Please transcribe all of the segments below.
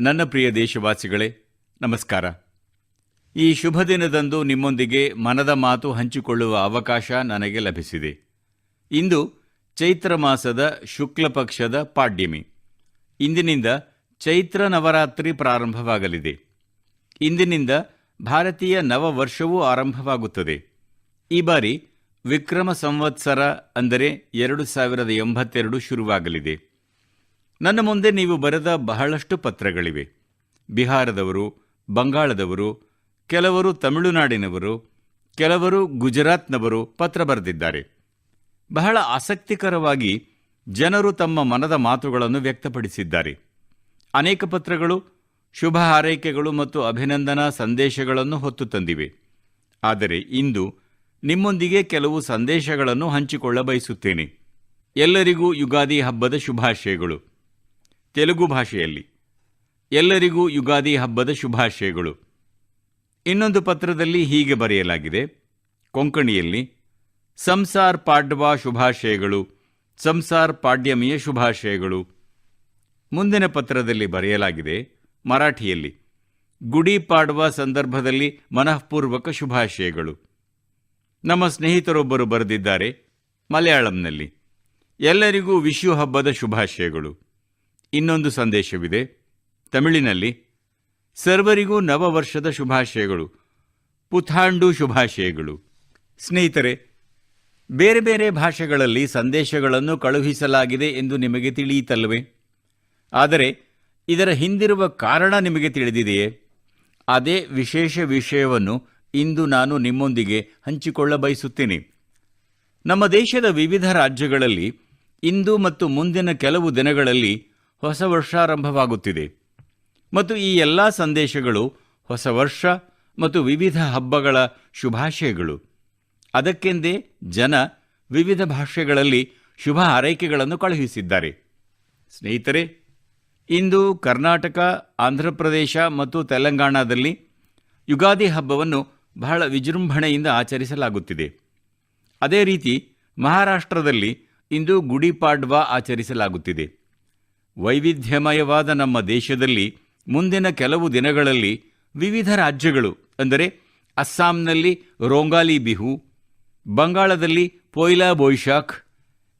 ನನ್ನ ಪ್ರಿಯ ದೇಶವಾಸಿಗಳೇ, ನಮಸ್ಕಾರ. ಈ ಶುಭ ದಿನದಂದು ನಿಮ್ಮೊಂದಿಗೆ ಮನದ ಮಾತು ಹಂಚಿಕೊಳ್ಳುವ ಅವಕಾಶ ನನಗೆ ಲಭಿಸಿದೆ. ಇಂದು ಚೈತ್ರ ಮಾಸದ ಶುಕ್ಲ ಪಕ್ಷದ ಪಾಡ್ಯಮಿ. ಇಂದಿನಿಂದ ಚೈತ್ರ ನವರಾತ್ರಿ ಪ್ರಾರಂಭವಾಗಲಿದೆ. ಇಂದಿನಿಂದ ಭಾರತೀಯ ನವವರ್ಷವೂ ಆರಂಭವಾಗುತ್ತದೆ. ಈ ಬಾರಿ ವಿಕ್ರಮ ಸಂವತ್ಸರ ಅಂದರೆ ಎರಡು ಸಾವಿರದ ಎಂಬತ್ತೆರಡು ಶುರುವಾಗಲಿದೆ. ನನ್ನ ಮುಂದೆ ನೀವು ಬರೆದ ಬಹಳಷ್ಟು ಪತ್ರಗಳಿವೆ. ಬಿಹಾರದವರು, ಬಂಗಾಳದವರು, ಕೆಲವರು ತಮಿಳುನಾಡಿನವರು, ಕೆಲವರು ಗುಜರಾತ್ನವರು ಪತ್ರ ಬರೆದಿದ್ದಾರೆ. ಬಹಳ ಆಸಕ್ತಿಕರವಾಗಿ ಜನರು ತಮ್ಮ ಮನದ ಮಾತುಗಳನ್ನು ವ್ಯಕ್ತಪಡಿಸಿದ್ದಾರೆ. ಅನೇಕ ಪತ್ರಗಳು, ಶುಭ ಹಾರೈಕೆಗಳು ಮತ್ತು ಅಭಿನಂದನಾ ಸಂದೇಶಗಳನ್ನು ಹೊತ್ತು ತಂದಿವೆ. ಆದರೆ ಇಂದು ನಿಮ್ಮೊಂದಿಗೆ ಕೆಲವು ಸಂದೇಶಗಳನ್ನು ಹಂಚಿಕೊಳ್ಳ ಬಯಸುತ್ತೇನೆ ಎಲ್ಲರಿಗೂ ಯುಗಾದಿ ಹಬ್ಬದ ಶುಭಾಶಯಗಳು. ತೆಲುಗು ಭಾಷೆಯಲ್ಲಿ. ಎಲ್ಲರಿಗೂ ಯುಗಾದಿ ಹಬ್ಬದ ಶುಭಾಶಯಗಳು. ಇನ್ನೊಂದು ಪತ್ರದಲ್ಲಿ ಹೀಗೆ ಬರೆಯಲಾಗಿದೆ. ಕೊಂಕಣಿಯಲ್ಲಿ, ಸಂಸಾರ್ ಪಾಡ್ವಾ ಶುಭಾಶಯಗಳು, ಸಂಸಾರ್ ಪಾಡ್ಯಮಿಯ ಶುಭಾಶಯಗಳು. ಮುಂದಿನ ಪತ್ರದಲ್ಲಿ ಬರೆಯಲಾಗಿದೆ, ಮರಾಠಿಯಲ್ಲಿ, ಗುಡಿ ಪಾಡ್ವಾ ಸಂದರ್ಭದಲ್ಲಿ ಮನಃಪೂರ್ವಕ ಶುಭಾಶಯಗಳು. ನಮ್ಮ ಸ್ನೇಹಿತರೊಬ್ಬರು ಬರೆದಿದ್ದಾರೆ ಮಲಯಾಳಂನಲ್ಲಿ. ಎಲ್ಲರಿಗೂ ವಿಶು ಹಬ್ಬದ ಶುಭಾಶಯಗಳು. ಇನ್ನೊಂದು ಸಂದೇಶವಿದೆ. ತಮಿಳಿನಲ್ಲಿ, ಸರ್ವರಿಗೂ ನವವರ್ಷದ ಶುಭಾಶಯಗಳು. ಪುಥಾಂಡು ಶುಭಾಶಯಗಳು. ಸ್ನೇಹಿತರೆ, ಬೇರೆ ಬೇರೆ ಭಾಷೆಗಳಲ್ಲಿ ಸಂದೇಶಗಳನ್ನು ಕಳುಹಿಸಲಾಗಿದೆ ಎಂದು ನಿಮಗೆ ತಿಳಿಯಿತಲ್ಲವೇ? ಆದರೆ, ಇದರ ಹಿಂದಿರುವ ಕಾರಣ ನಿಮಗೆ ತಿಳಿದಿದೆಯೇ? ಅದೇ ವಿಶೇಷ ವಿಷಯವನ್ನು ಇಂದು ನಾನು ನಿಮ್ಮೊಂದಿಗೆ ಹಂಚಿಕೊಳ್ಳ ಬಯಸುತ್ತೇನೆ ನಮ್ಮ ದೇಶದ ವಿವಿಧ ರಾಜ್ಯಗಳಲ್ಲಿ ಇಂದು ಮತ್ತು ಮುಂದಿನ ಕೆಲವು ದಿನಗಳಲ್ಲಿ ಹೊಸ ವರ್ಷಾರಂಭವಾಗುತ್ತಿದೆ ಮತ್ತು ಈ ಎಲ್ಲ ಸಂದೇಶಗಳು ಹೊಸ ವರ್ಷ ಮತ್ತು ವಿವಿಧ ಹಬ್ಬಗಳ ಶುಭಾಶಯಗಳು. ಅದಕ್ಕೆಂದೇ ಜನ ವಿವಿಧ ಭಾಷೆಗಳಲ್ಲಿ ಶುಭ ಹಾರೈಕೆಗಳನ್ನು ಕಳುಹಿಸಿದ್ದಾರೆ. ಸ್ನೇಹಿತರೆ, ಇಂದು ಕರ್ನಾಟಕ, ಆಂಧ್ರಪ್ರದೇಶ ಮತ್ತು ತೆಲಂಗಾಣದಲ್ಲಿ ಯುಗಾದಿ ಹಬ್ಬವನ್ನು ಬಹಳ ವಿಜೃಂಭಣೆಯಿಂದ ಆಚರಿಸಲಾಗುತ್ತಿದೆ. ಅದೇ ರೀತಿ ಮಹಾರಾಷ್ಟ್ರದಲ್ಲಿ ಇಂದು ಗುಡಿಪಾಡ್ವಾ ಆಚರಿಸಲಾಗುತ್ತಿದೆ. ವೈವಿಧ್ಯಮಯವಾದ ನಮ್ಮ ದೇಶದಲ್ಲಿ ಮುಂದಿನ ಕೆಲವು ದಿನಗಳಲ್ಲಿ ವಿವಿಧ ರಾಜ್ಯಗಳು, ಅಂದರೆ ಅಸ್ಸಾಂನಲ್ಲಿ ರೋಂಗಾಲಿ ಬಿಹು, ಬಂಗಾಳದಲ್ಲಿ ಪೊಯ್ಲಾ ಬೊಯ್ಶಾಖ್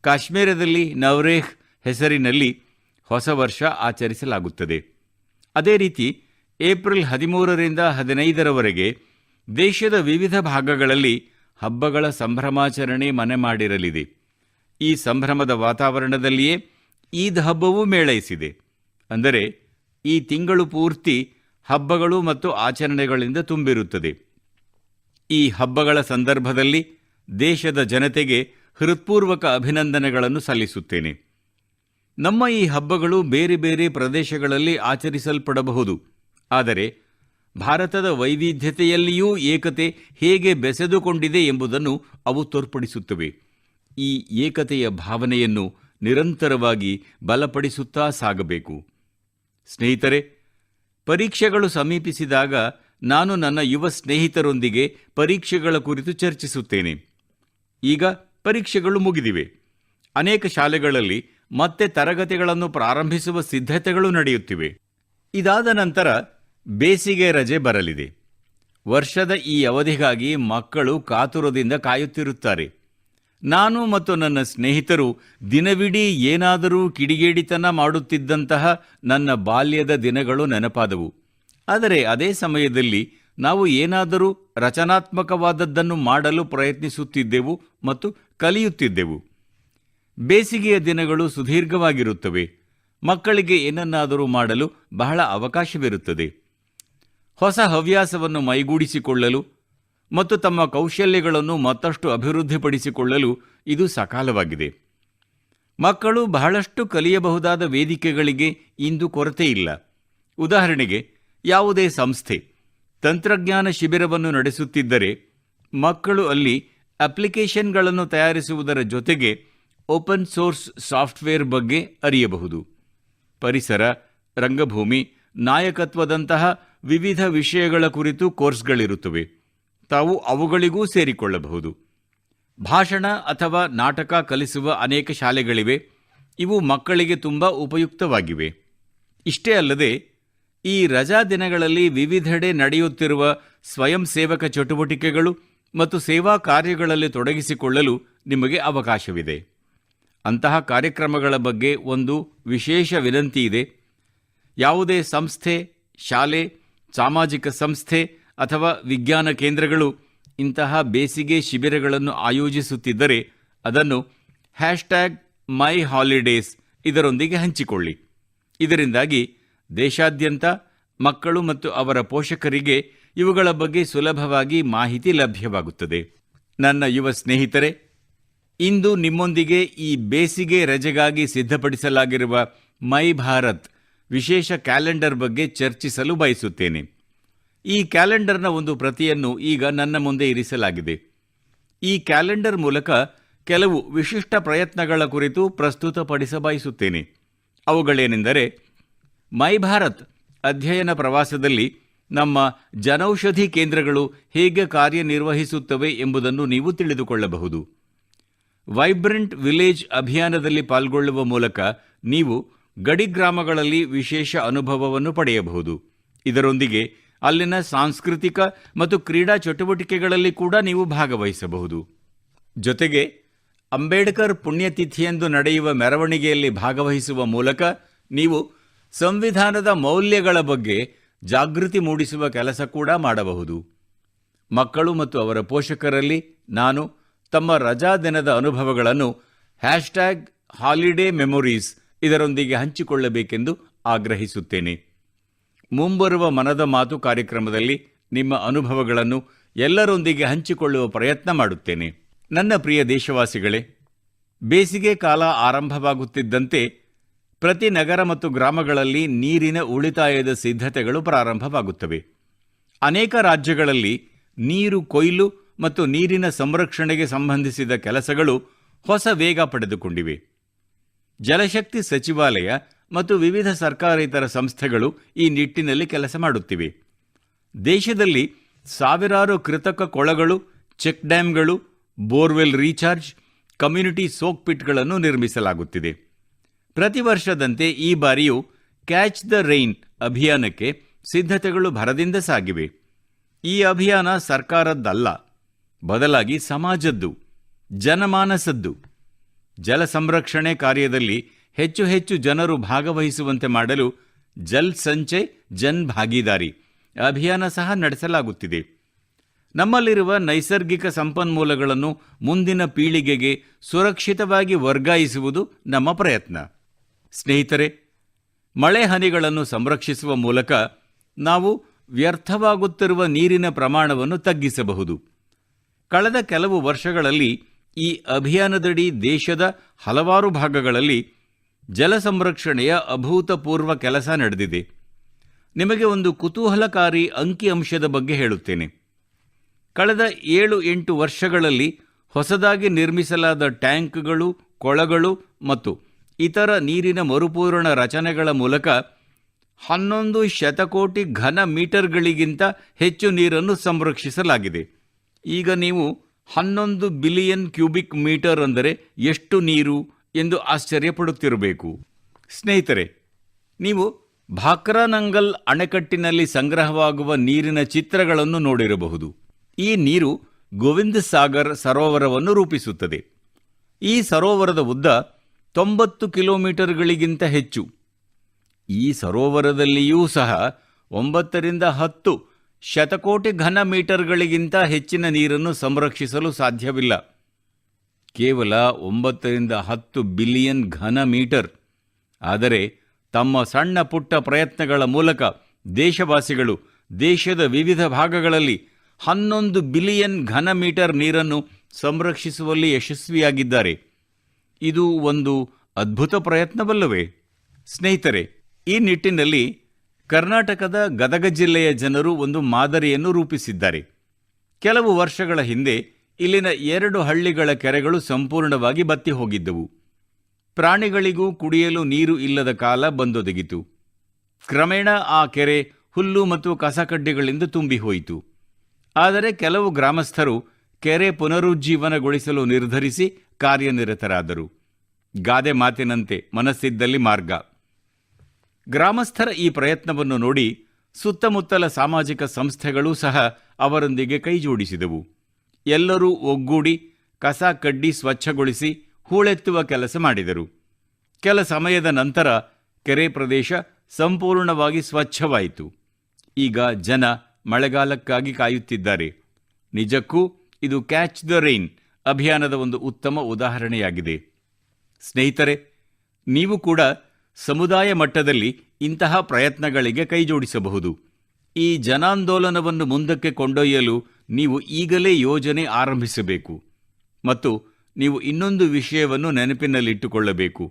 ಕಾಶ್ಮೀರದಲ್ಲಿ ನವರೇಹ್ ಹೆಸರಿನಲ್ಲಿ ಹೊಸ ವರ್ಷ ಆಚರಿಸಲಾಗುತ್ತದೆ. ಅದೇ ರೀತಿ ಏಪ್ರಿಲ್ ಹದಿಮೂರರಿಂದ ಹದಿನೈದರವರೆಗೆ ದೇಶದ ವಿವಿಧ ಭಾಗಗಳಲ್ಲಿ ಹಬ್ಬಗಳ ಸಂಭ್ರಮಾಚರಣೆ ಮನೆ ಮಾಡಿರಲಿದೆ. ಈ ಸಂಭ್ರಮದ ವಾತಾವರಣದಲ್ಲಿಯೇ ಈದ್ ಹಬ್ಬವೂ ಮೇಳೈಸಿದೆ. ಅಂದರೆ ಈ ತಿಂಗಳು ಪೂರ್ತಿ ಹಬ್ಬಗಳು ಮತ್ತು ಆಚರಣೆಗಳಿಂದ ತುಂಬಿರುತ್ತದೆ. ಈ ಹಬ್ಬಗಳ ಸಂದರ್ಭದಲ್ಲಿ ದೇಶದ ಜನತೆಗೆ ಹೃತ್ಪೂರ್ವಕ ಅಭಿನಂದನೆಗಳನ್ನು ಸಲ್ಲಿಸುತ್ತೇನೆ. ನಮ್ಮ ಈ ಹಬ್ಬಗಳು ಬೇರೆ ಬೇರೆ ಪ್ರದೇಶಗಳಲ್ಲಿ ಆಚರಿಸಲ್ಪಡಬಹುದು. ಆದರೆ ಭಾರತದ ವೈವಿಧ್ಯತೆಯಲ್ಲಿಯೂ ಏಕತೆ ಹೇಗೆ ಬೆಸೆದುಕೊಂಡಿದೆ ಎಂಬುದನ್ನು ಅವು ತೋರ್ಪಡಿಸುತ್ತವೆ. ಈ ಏಕತೆಯ ಭಾವನೆಯನ್ನು ನಿರಂತರವಾಗಿ ಬಲಪಡಿಸುತ್ತಾ ಸಾಗಬೇಕು. ಸ್ನೇಹಿತರೆ, ಪರೀಕ್ಷೆಗಳು ಸಮೀಪಿಸಿದಾಗ ನಾನು ನನ್ನ ಯುವ ಸ್ನೇಹಿತರೊಂದಿಗೆ ಪರೀಕ್ಷೆಗಳ ಕುರಿತು ಚರ್ಚಿಸುತ್ತೇನೆ. ಈಗ ಪರೀಕ್ಷೆಗಳು ಮುಗಿದಿವೆ. ಅನೇಕ ಶಾಲೆಗಳಲ್ಲಿ ಮತ್ತೆ ತರಗತಿಗಳನ್ನು ಪ್ರಾರಂಭಿಸುವ ಸಿದ್ಧತೆಗಳು ನಡೆಯುತ್ತಿವೆ. ಇದಾದ ನಂತರ ಬೇಸಿಗೆ ರಜೆ ಬರಲಿದೆ. ವರ್ಷದ ಈ ಅವಧಿಗಾಗಿ ಮಕ್ಕಳು ಕಾತುರದಿಂದ ಕಾಯುತ್ತಿರುತ್ತಾರೆ. ನಾನು ಮತ್ತು ನನ್ನ ಸ್ನೇಹಿತರು ದಿನವಿಡೀ ಏನಾದರೂ ಕಿಡಿಗೇಡಿತನ ಮಾಡುತ್ತಿದ್ದಂತಹ ನನ್ನ ಬಾಲ್ಯದ ದಿನಗಳು ನೆನಪಾದವು. ಆದರೆ ಅದೇ ಸಮಯದಲ್ಲಿ ನಾವು ಏನಾದರೂ ರಚನಾತ್ಮಕವಾದದ್ದನ್ನು ಮಾಡಲು ಪ್ರಯತ್ನಿಸುತ್ತಿದ್ದೆವು ಮತ್ತು ಕಲಿಯುತ್ತಿದ್ದೆವು. ಬೇಸಿಗೆಯ ದಿನಗಳು ಸುದೀರ್ಘವಾಗಿರುತ್ತವೆ. ಮಕ್ಕಳಿಗೆ ಏನನ್ನಾದರೂ ಮಾಡಲು ಬಹಳ ಅವಕಾಶವಿರುತ್ತದೆ. ಹೊಸ ಹವ್ಯಾಸವನ್ನು ಮೈಗೂಡಿಸಿಕೊಳ್ಳಲು ಮತ್ತು ತಮ್ಮ ಕೌಶಲ್ಯಗಳನ್ನು ಮತ್ತಷ್ಟು ಅಭಿವೃದ್ಧಿಪಡಿಸಿಕೊಳ್ಳಲು ಇದು ಸಕಾಲವಾಗಿದೆ. ಮಕ್ಕಳು ಬಹಳಷ್ಟು ಕಲಿಯಬಹುದಾದ ವೇದಿಕೆಗಳಿಗೆ ಇಂದು ಕೊರತೆ ಇಲ್ಲ. ಉದಾಹರಣೆಗೆ, ಯಾವುದೇ ಸಂಸ್ಥೆ ತಂತ್ರಜ್ಞಾನ ಶಿಬಿರವನ್ನು ನಡೆಸುತ್ತಿದ್ದರೆ, ಮಕ್ಕಳು ಅಲ್ಲಿ ಅಪ್ಲಿಕೇಶನ್ಗಳನ್ನು ತಯಾರಿಸುವುದರ ಜೊತೆಗೆ ಓಪನ್ ಸೋರ್ಸ್ ಸಾಫ್ಟ್ವೇರ್ ಬಗ್ಗೆ ಅರಿಯಬಹುದು. ಪರಿಸರ, ರಂಗಭೂಮಿ, ನಾಯಕತ್ವದಂತಹ ವಿವಿಧ ವಿಷಯಗಳ ಕುರಿತು ಕೋರ್ಸ್ಗಳಿರುತ್ತವೆ. ತಾವು ಅವುಗಳಿಗೂ ಸೇರಿಕೊಳ್ಳಬಹುದು. ಭಾಷಣ ಅಥವಾ ನಾಟಕ ಕಲಿಸುವ ಅನೇಕ ಶಾಲೆಗಳಿವೆ. ಇವು ಮಕ್ಕಳಿಗೆ ತುಂಬ ಉಪಯುಕ್ತವಾಗಿವೆ. ಇಷ್ಟೇ ಅಲ್ಲದೆ, ಈ ರಜಾ ದಿನಗಳಲ್ಲಿ ವಿವಿಧೆಡೆ ನಡೆಯುತ್ತಿರುವ ಸ್ವಯಂ ಸೇವಕ ಚಟುವಟಿಕೆಗಳು ಮತ್ತು ಸೇವಾ ಕಾರ್ಯಗಳಲ್ಲಿ ತೊಡಗಿಸಿಕೊಳ್ಳಲು ನಿಮಗೆ ಅವಕಾಶವಿದೆ. ಅಂತಹ ಕಾರ್ಯಕ್ರಮಗಳ ಬಗ್ಗೆ ಒಂದು ವಿಶೇಷ ವಿನಂತಿ ಇದೆ. ಯಾವುದೇ ಸಂಸ್ಥೆ, ಶಾಲೆ, ಸಾಮಾಜಿಕ ಸಂಸ್ಥೆ ಅಥವಾ ವಿಜ್ಞಾನ ಕೇಂದ್ರಗಳು ಇಂತಹ ಬೇಸಿಗೆ ಶಿಬಿರಗಳನ್ನು ಆಯೋಜಿಸುತ್ತಿದ್ದರೆ ಅದನ್ನು ಹ್ಯಾಶ್ಟ್ಯಾಗ್ ಮೈ ಹಾಲಿಡೇಸ್ ಇದರೊಂದಿಗೆ ಹಂಚಿಕೊಳ್ಳಿ. ಇದರಿಂದಾಗಿ ದೇಶಾದ್ಯಂತ ಮಕ್ಕಳು ಮತ್ತು ಅವರ ಪೋಷಕರಿಗೆ ಇವುಗಳ ಬಗ್ಗೆ ಸುಲಭವಾಗಿ ಮಾಹಿತಿ ಲಭ್ಯವಾಗುತ್ತದೆ. ನನ್ನ ಯುವ ಸ್ನೇಹಿತರೆ, ಇಂದು ನಿಮ್ಮೊಂದಿಗೆ ಈ ಬೇಸಿಗೆ ರಜೆಗಾಗಿ ಸಿದ್ಧಪಡಿಸಲಾಗಿರುವ ಮೈ ಭಾರತ್ ವಿಶೇಷ ಕ್ಯಾಲೆಂಡರ್ ಬಗ್ಗೆ ಚರ್ಚಿಸಲು ಬಯಸುತ್ತೇನೆ. ಈ ಕ್ಯಾಲೆಂಡರ್ನ ಒಂದು ಪ್ರತಿಯನ್ನು ಈಗ ನನ್ನ ಮುಂದೆ ಇರಿಸಲಾಗಿದೆ. ಈ ಕ್ಯಾಲೆಂಡರ್ ಮೂಲಕ ಕೆಲವು ವಿಶಿಷ್ಟ ಪ್ರಯತ್ನಗಳ ಕುರಿತು ಪ್ರಸ್ತುತಪಡಿಸಬಯಸುತ್ತೇನೆ. ಅವುಗಳೇನೆಂದರೆ, ಮೈ ಭಾರತ್ ಅಧ್ಯಯನ ಪ್ರವಾಸದಲ್ಲಿ ನಮ್ಮ ಜನೌಷಧಿ ಕೇಂದ್ರಗಳು ಹೇಗೆ ಕಾರ್ಯನಿರ್ವಹಿಸುತ್ತವೆ ಎಂಬುದನ್ನು ನೀವು ತಿಳಿದುಕೊಳ್ಳಬಹುದು. ವೈಬ್ರೆಂಟ್ ವಿಲೇಜ್ ಅಭಿಯಾನದಲ್ಲಿ ಪಾಲ್ಗೊಳ್ಳುವ ಮೂಲಕ ನೀವು ಗಡಿ ಗ್ರಾಮಗಳಲ್ಲಿ ವಿಶೇಷ ಅನುಭವವನ್ನು ಪಡೆಯಬಹುದು. ಇದರೊಂದಿಗೆ ಅಲ್ಲಿನ ಸಾಂಸ್ಕೃತಿಕ ಮತ್ತು ಕ್ರೀಡಾ ಚಟುವಟಿಕೆಗಳಲ್ಲಿ ಕೂಡ ನೀವು ಭಾಗವಹಿಸಬಹುದು. ಜೊತೆಗೆ, ಅಂಬೇಡ್ಕರ್ ಪುಣ್ಯತಿಥಿಯಂದು ನಡೆಯುವ ಮೆರವಣಿಗೆಯಲ್ಲಿ ಭಾಗವಹಿಸುವ ಮೂಲಕ ನೀವು ಸಂವಿಧಾನದ ಮೌಲ್ಯಗಳ ಬಗ್ಗೆ ಜಾಗೃತಿ ಮೂಡಿಸುವ ಕೆಲಸ ಕೂಡ ಮಾಡಬಹುದು. ಮಕ್ಕಳು ಮತ್ತು ಅವರ ಪೋಷಕರಲ್ಲಿ ನಾನು ತಮ್ಮ ರಜಾ ದಿನದ ಅನುಭವಗಳನ್ನು ಹ್ಯಾಶ್ಟ್ಯಾಗ್ ಹಾಲಿಡೇ ಮೆಮೊರೀಸ್ ಇದರೊಂದಿಗೆ ಹಂಚಿಕೊಳ್ಳಬೇಕೆಂದು ಆಗ್ರಹಿಸುತ್ತೇನೆ. ಮುಂಬರುವ ಮನದ ಮಾತು ಕಾರ್ಯಕ್ರಮದಲ್ಲಿ ನಿಮ್ಮ ಅನುಭವಗಳನ್ನು ಎಲ್ಲರೊಂದಿಗೆ ಹಂಚಿಕೊಳ್ಳುವ ಪ್ರಯತ್ನ ಮಾಡುತ್ತೇನೆ. ನನ್ನ ಪ್ರಿಯ ದೇಶವಾಸಿಗಳೇ, ಬೇಸಿಗೆ ಕಾಲ ಆರಂಭವಾಗುತ್ತಿದ್ದಂತೆ ಪ್ರತಿ ನಗರ ಮತ್ತು ಗ್ರಾಮಗಳಲ್ಲಿ ನೀರಿನ ಉಳಿತಾಯದ ಸಿದ್ಧತೆಗಳು ಪ್ರಾರಂಭವಾಗುತ್ತವೆ. ಅನೇಕ ರಾಜ್ಯಗಳಲ್ಲಿ ನೀರು ಕೊಯ್ಲು ಮತ್ತು ನೀರಿನ ಸಂರಕ್ಷಣೆಗೆ ಸಂಬಂಧಿಸಿದ ಕೆಲಸಗಳು ಹೊಸ ವೇಗ ಪಡೆದುಕೊಂಡಿವೆ. ಜಲಶಕ್ತಿ ಸಚಿವಾಲಯ ಮತ್ತು ವಿವಿಧ ಸರ್ಕಾರೇತರ ಸಂಸ್ಥೆಗಳು ಈ ನಿಟ್ಟಿನಲ್ಲಿ ಕೆಲಸ ಮಾಡುತ್ತಿವೆ. ದೇಶದಲ್ಲಿ ಸಾವಿರಾರು ಕೃತಕ ಕೊಳಗಳು, ಚೆಕ್ ಡ್ಯಾಮ್ಗಳು, ಬೋರ್ವೆಲ್ ರೀಚಾರ್ಜ್, ಕಮ್ಯುನಿಟಿ ಸೋಕ್ ಪಿಟ್ಗಳನ್ನು ನಿರ್ಮಿಸಲಾಗುತ್ತಿದೆ. ಪ್ರತಿ ವರ್ಷದಂತೆ ಈ ಬಾರಿಯೂ ಕ್ಯಾಚ್ ದ ರೈನ್ ಅಭಿಯಾನಕ್ಕೆ ಸಿದ್ಧತೆಗಳು ಭರದಿಂದ ಸಾಗಿವೆ. ಈ ಅಭಿಯಾನ ಸರ್ಕಾರದ್ದಲ್ಲ, ಬದಲಾಗಿ ಸಮಾಜದ್ದು, ಜನಮಾನಸದ್ದು. ಜಲ ಸಂರಕ್ಷಣೆ ಕಾರ್ಯದಲ್ಲಿ ಹೆಚ್ಚು ಹೆಚ್ಚು ಜನರು ಭಾಗವಹಿಸುವಂತೆ ಮಾಡಲು ಜಲ್ ಸಂಚಯ್ ಜನ್ ಭಾಗೀದಾರಿ ಅಭಿಯಾನ ಸಹ ನಡೆಸಲಾಗುತ್ತಿದೆ. ನಮ್ಮಲ್ಲಿರುವ ನೈಸರ್ಗಿಕ ಸಂಪನ್ಮೂಲಗಳನ್ನು ಮುಂದಿನ ಪೀಳಿಗೆಗೆ ಸುರಕ್ಷಿತವಾಗಿ ವರ್ಗಾಯಿಸುವುದು ನಮ್ಮ ಪ್ರಯತ್ನ. ಸ್ನೇಹಿತರೆ, ಮಳೆ ಹನಿಗಳನ್ನು ಸಂರಕ್ಷಿಸುವ ಮೂಲಕ ನಾವು ವ್ಯರ್ಥವಾಗುತ್ತಿರುವ ನೀರಿನ ಪ್ರಮಾಣವನ್ನು ತಗ್ಗಿಸಬಹುದು. ಕಳೆದ ಕೆಲವು ವರ್ಷಗಳಲ್ಲಿ ಈ ಅಭಿಯಾನದಡಿ ದೇಶದ ಹಲವಾರು ಭಾಗಗಳಲ್ಲಿ ಜಲ ಸಂರಕ್ಷಣೆಯ ಅಭೂತಪೂರ್ವ ಕೆಲಸ ನಡೆದಿದೆ. ನಿಮಗೆ ಒಂದು ಕುತೂಹಲಕಾರಿ ಅಂಕಿಅಂಶದ ಬಗ್ಗೆ ಹೇಳುತ್ತೇನೆ. ಕಳೆದ ಏಳು ಎಂಟು ವರ್ಷಗಳಲ್ಲಿ ಹೊಸದಾಗಿ ನಿರ್ಮಿಸಲಾದ ಟ್ಯಾಂಕ್ಗಳು, ಕೊಳಗಳು ಮತ್ತು ಇತರ ನೀರಿನ ಮರುಪೂರಣ ರಚನೆಗಳ ಮೂಲಕ ಹನ್ನೊಂದು ಶತಕೋಟಿ ಘನ ಮೀಟರ್ಗಳಿಗಿಂತ ಹೆಚ್ಚು ನೀರನ್ನು ಸಂರಕ್ಷಿಸಲಾಗಿದೆ. ಈಗ ನೀವು ಹನ್ನೊಂದು ಬಿಲಿಯನ್ ಕ್ಯೂಬಿಕ್ ಮೀಟರ್ ಅಂದರೆ ಎಷ್ಟು ನೀರು? ಎಂದು ಆಶ್ಚರ್ಯಪಡುತ್ತಿರಬೇಕು. ಸ್ನೇಹಿತರೆ, ನೀವು ಭಾಕ್ರಾನಂಗಲ್ ಅಣೆಕಟ್ಟಿನಲ್ಲಿ ಸಂಗ್ರಹವಾಗುವ ನೀರಿನ ಚಿತ್ರಗಳನ್ನು ನೋಡಿರಬಹುದು. ಈ ನೀರು ಗೋವಿಂದ ಸಾಗರ್ ಸರೋವರವನ್ನು ರೂಪಿಸುತ್ತದೆ. ಈ ಸರೋವರದ ಉದ್ದ ತೊಂಬತ್ತು ಕಿಲೋಮೀಟರ್ಗಳಿಗಿಂತ ಹೆಚ್ಚು. ಈ ಸರೋವರದಲ್ಲಿಯೂ ಸಹ ಒಂಬತ್ತರಿಂದ ಹತ್ತು ಶತಕೋಟಿ ಘನ ಮೀಟರ್ಗಳಿಗಿಂತ ಹೆಚ್ಚಿನ ನೀರನ್ನು ಸಂರಕ್ಷಿಸಲು ಸಾಧ್ಯವಿಲ್ಲ. ಕೇವಲ ಒಂಬತ್ತರಿಂದ ಹತ್ತು ಬಿಲಿಯನ್ ಘನ ಮೀಟರ್. ಆದರೆ ತಮ್ಮ ಸಣ್ಣ ಪುಟ್ಟ ಪ್ರಯತ್ನಗಳ ಮೂಲಕ ದೇಶವಾಸಿಗಳು ದೇಶದ ವಿವಿಧ ಭಾಗಗಳಲ್ಲಿ ಹನ್ನೊಂದು ಬಿಲಿಯನ್ ಘನ ಮೀಟರ್ ನೀರನ್ನು ಸಂರಕ್ಷಿಸುವಲ್ಲಿ ಯಶಸ್ವಿಯಾಗಿದ್ದಾರೆ. ಇದು ಒಂದು ಅದ್ಭುತ ಪ್ರಯತ್ನವಲ್ಲವೇ? ಸ್ನೇಹಿತರೆ, ಈ ನಿಟ್ಟಿನಲ್ಲಿ ಕರ್ನಾಟಕದ ಗದಗ ಜಿಲ್ಲೆಯ ಜನರು ಒಂದು ಮಾದರಿಯನ್ನು ರೂಪಿಸಿದ್ದಾರೆ. ಕೆಲವು ವರ್ಷಗಳ ಹಿಂದೆ ಇಲ್ಲಿನ ಎರಡು ಹಳ್ಳಿಗಳ ಕೆರೆಗಳು ಸಂಪೂರ್ಣವಾಗಿ ಬತ್ತಿ ಹೋಗಿದ್ದವು. ಪ್ರಾಣಿಗಳಿಗೂ ಕುಡಿಯಲು ನೀರು ಇಲ್ಲದ ಕಾಲ ಬಂದೊದಗಿತು. ಕ್ರಮೇಣ ಆ ಕೆರೆ ಹುಲ್ಲು ಮತ್ತು ಕಸಕಡ್ಡಿಗಳಿಂದ ತುಂಬಿ ಹೋಯಿತು ಆದರೆ ಕೆಲವು ಗ್ರಾಮಸ್ಥರು ಕೆರೆ ಪುನರುಜ್ಜೀವನಗೊಳಿಸಲು ನಿರ್ಧರಿಸಿ ಕಾರ್ಯನಿರತರಾದರು. ಗಾದೆ ಮಾತಿನಂತೆ ಮನಸ್ಸಿದ್ದಲ್ಲಿ ಮಾರ್ಗ. ಗ್ರಾಮಸ್ಥರ ಈ ಪ್ರಯತ್ನವನ್ನು ನೋಡಿ ಸುತ್ತಮುತ್ತಲ ಸಾಮಾಜಿಕ ಸಂಸ್ಥೆಗಳೂ ಸಹ ಅವರೊಂದಿಗೆ ಕೈಜೋಡಿಸಿದವು. ಎಲ್ಲರೂ ಒಗ್ಗೂಡಿ ಕಸ ಕಡ್ಡಿ ಸ್ವಚ್ಛಗೊಳಿಸಿ ಹೂಳೆತ್ತುವ ಕೆಲಸ ಮಾಡಿದರು. ಕೆಲ ಸಮಯದ ನಂತರ ಕೆರೆ ಪ್ರದೇಶ ಸಂಪೂರ್ಣವಾಗಿ ಸ್ವಚ್ಛವಾಯಿತು. ಈಗ ಜನ ಮಳೆಗಾಲಕ್ಕಾಗಿ ಕಾಯುತ್ತಿದ್ದಾರೆ. ನಿಜಕ್ಕೂ ಇದು ಕ್ಯಾಚ್ ದ ರೈನ್ ಅಭಿಯಾನದ ಒಂದು ಉತ್ತಮ ಉದಾಹರಣೆಯಾಗಿದೆ. ಸ್ನೇಹಿತರೆ, ನೀವು ಕೂಡ ಸಮುದಾಯ ಮಟ್ಟದಲ್ಲಿ ಇಂತಹ ಪ್ರಯತ್ನಗಳಿಗೆ ಕೈಜೋಡಿಸಬಹುದು. ಈ ಜನಾಂದೋಲನವನ್ನು ಮುಂದಕ್ಕೆ ಕೊಂಡೊಯ್ಯಲು ನೀವು ಈಗಲೇ ಯೋಜನೆ ಆರಂಭಿಸಬೇಕು ಮತ್ತು ನೀವು ಇನ್ನೊಂದು ವಿಷಯವನ್ನು ನೆನಪಿನಲ್ಲಿಟ್ಟುಕೊಳ್ಳಬೇಕು.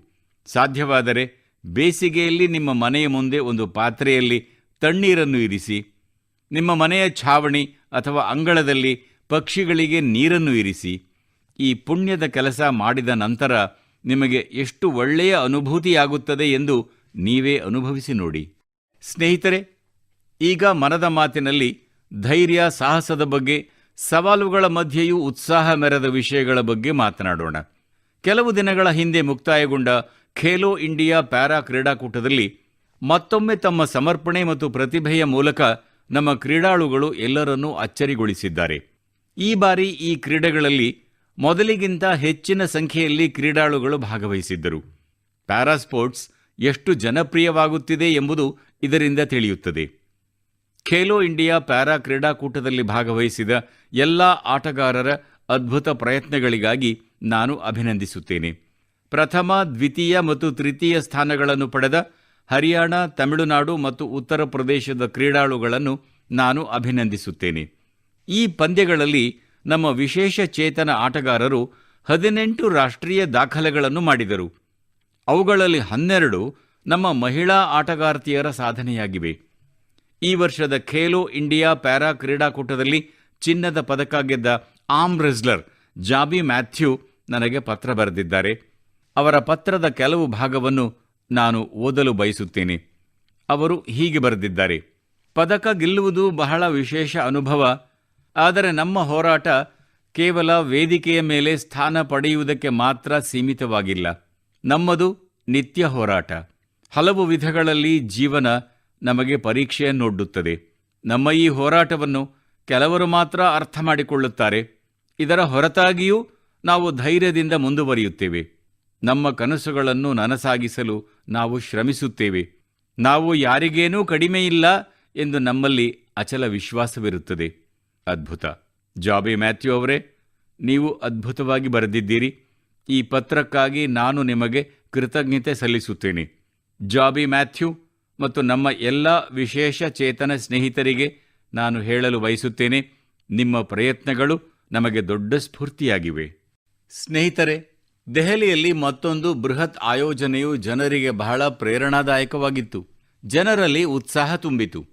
ಸಾಧ್ಯವಾದರೆ ಬೇಸಿಗೆಯಲ್ಲಿ ನಿಮ್ಮ ಮನೆಯ ಮುಂದೆ ಒಂದು ಪಾತ್ರೆಯಲ್ಲಿ ತಣ್ಣೀರನ್ನು ಇರಿಸಿ, ನಿಮ್ಮ ಮನೆಯ ಛಾವಣಿ ಅಥವಾ ಅಂಗಳದಲ್ಲಿ ಪಕ್ಷಿಗಳಿಗೆ ನೀರನ್ನು ಇರಿಸಿ, ಈ ಪುಣ್ಯದ ಕೆಲಸ ಮಾಡಿದ ನಂತರ ನಿಮಗೆ ಎಷ್ಟು ಒಳ್ಳೆಯ ಅನುಭೂತಿಯಾಗುತ್ತದೆ ಎಂದು ನೀವೇ ಅನುಭವಿಸಿ ನೋಡಿ. ಸ್ನೇಹಿತರೆ, ಈಗ ಮನದ ಮಾತಿನಲ್ಲಿ ಧೈರ್ಯ, ಸಾಹಸದ ಬಗ್ಗೆ, ಸವಾಲುಗಳ ಮಧ್ಯೆಯೂ ಉತ್ಸಾಹ ಮೆರೆದ ವಿಷಯಗಳ ಬಗ್ಗೆ ಮಾತನಾಡೋಣ. ಕೆಲವು ದಿನಗಳ ಹಿಂದೆ ಮುಕ್ತಾಯಗೊಂಡ ಖೇಲೋ ಇಂಡಿಯಾ ಪ್ಯಾರಾ ಕ್ರೀಡಾಕೂಟದಲ್ಲಿ ಮತ್ತೊಮ್ಮೆ ತಮ್ಮ ಸಮರ್ಪಣೆ ಮತ್ತು ಪ್ರತಿಭೆಯ ಮೂಲಕ ನಮ್ಮ ಕ್ರೀಡಾಳುಗಳು ಎಲ್ಲರನ್ನೂ ಅಚ್ಚರಿಗೊಳಿಸಿದ್ದಾರೆ. ಈ ಬಾರಿ ಈ ಕ್ರೀಡೆಗಳಲ್ಲಿ ಮೊದಲಿಗಿಂತ ಹೆಚ್ಚಿನ ಸಂಖ್ಯೆಯಲ್ಲಿ ಕ್ರೀಡಾಳುಗಳು ಭಾಗವಹಿಸಿದ್ದರು. ಪ್ಯಾರಾ ಸ್ಪೋರ್ಟ್ಸ್ ಎಷ್ಟು ಜನಪ್ರಿಯವಾಗುತ್ತಿದೆ ಎಂಬುದು ಇದರಿಂದ ತಿಳಿಯುತ್ತದೆ. ಖೇಲೋ ಇಂಡಿಯಾ ಪ್ಯಾರಾ ಕ್ರೀಡಾಕೂಟದಲ್ಲಿ ಭಾಗವಹಿಸಿದ ಎಲ್ಲ ಆಟಗಾರರ ಅದ್ಭುತ ಪ್ರಯತ್ನಗಳಿಗಾಗಿ ನಾನು ಅಭಿನಂದಿಸುತ್ತೇನೆ. ಪ್ರಥಮ, ದ್ವಿತೀಯ ಮತ್ತು ತೃತೀಯ ಸ್ಥಾನಗಳನ್ನು ಪಡೆದ ಹರಿಯಾಣ, ತಮಿಳುನಾಡು ಮತ್ತು ಉತ್ತರ ಪ್ರದೇಶದ ಕ್ರೀಡಾಳುಗಳನ್ನು ನಾನು ಅಭಿನಂದಿಸುತ್ತೇನೆ. ಈ ಪಂದ್ಯಗಳಲ್ಲಿ ನಮ್ಮ ವಿಶೇಷ ಚೇತನ ಆಟಗಾರರು ಹದಿನೆಂಟು ರಾಷ್ಟ್ರೀಯ ದಾಖಲೆಗಳನ್ನು ಮಾಡಿದರು. ಅವುಗಳಲ್ಲಿ ಹನ್ನೆರಡು ನಮ್ಮ ಮಹಿಳಾ ಆಟಗಾರ್ತಿಯರ ಸಾಧನೆಯಾಗಿವೆ. ಈ ವರ್ಷದ ಖೇಲೋ ಇಂಡಿಯಾ ಪ್ಯಾರಾ ಕ್ರೀಡಾಕೂಟದಲ್ಲಿ ಚಿನ್ನದ ಪದಕ ಗೆದ್ದ ಆರ್ಮ್ ರೆಸ್ಲರ್ ಜಾಬಿ ಮ್ಯಾಥ್ಯೂ ನನಗೆ ಪತ್ರ ಬರೆದಿದ್ದಾರೆ. ಅವರ ಪತ್ರದ ಕೆಲವು ಭಾಗವನ್ನು ನಾನು ಓದಲು ಬಯಸುತ್ತೇನೆ. ಅವರು ಹೀಗೆ ಬರೆದಿದ್ದಾರೆ. ಪದಕ ಗೆಲ್ಲುವುದು ಬಹಳ ವಿಶೇಷ ಅನುಭವ, ಆದರೆ ನಮ್ಮ ಹೋರಾಟ ಕೇವಲ ವೇದಿಕೆಯ ಮೇಲೆ ಸ್ಥಾನ ಪಡೆಯುವುದಕ್ಕೆ ಮಾತ್ರ ಸೀಮಿತವಾಗಿಲ್ಲ. ನಮ್ಮದು ನಿತ್ಯ ಹೋರಾಟ. ಹಲವು ವಿಧಗಳಲ್ಲಿ ಜೀವನ ನಮಗೆ ಪರೀಕ್ಷೆಯನ್ನೊಡ್ಡುತ್ತದೆ ನಮ್ಮ ಈ ಹೋರಾಟವನ್ನು ಕೆಲವರು ಮಾತ್ರ ಅರ್ಥ ಮಾಡಿಕೊಳ್ಳುತ್ತಾರೆ. ಇದರ ಹೊರತಾಗಿಯೂ ನಾವು ಧೈರ್ಯದಿಂದ ಮುಂದುವರಿಯುತ್ತೇವೆ. ನಮ್ಮ ಕನಸುಗಳನ್ನು ನನಸಾಗಿಸಲು ನಾವು ಶ್ರಮಿಸುತ್ತೇವೆ. ನಾವು ಯಾರಿಗೇನೂ ಕಡಿಮೆಯಿಲ್ಲ ಎಂದು ನಮ್ಮಲ್ಲಿ ಅಚಲ ವಿಶ್ವಾಸವಿರುತ್ತದೆ. ಅದ್ಭುತ. ಜಾಬಿ ಮ್ಯಾಥ್ಯೂ ಅವರೇ, ನೀವು ಅದ್ಭುತವಾಗಿ ಬರೆದಿದ್ದೀರಿ. ಈ ಪತ್ರಕ್ಕಾಗಿ ನಾನು ನಿಮಗೆ ಕೃತಜ್ಞತೆ ಸಲ್ಲಿಸುತ್ತೇನೆ. ಜಾಬಿ ಮ್ಯಾಥ್ಯೂ ಮತ್ತು ನಮ್ಮ ಎಲ್ಲ ವಿಶೇಷ ಚೇತನ ಸ್ನೇಹಿತರಿಗೆ ನಾನು ಹೇಳಲು ಬಯಸುತ್ತೇನೆ, ನಿಮ್ಮ ಪ್ರಯತ್ನಗಳು ನಮಗೆ ದೊಡ್ಡ ಸ್ಫೂರ್ತಿಯಾಗಿವೆ. ಸ್ನೇಹಿತರೆ, ದೆಹಲಿಯಲ್ಲಿ ಮತ್ತೊಂದು ಬೃಹತ್ ಆಯೋಜನೆಯು ಜನರಿಗೆ ಬಹಳ ಪ್ರೇರಣಾದಾಯಕವಾಗಿತ್ತು. ಜನರಲ್ಲಿ ಉತ್ಸಾಹ ತುಂಬಿತು.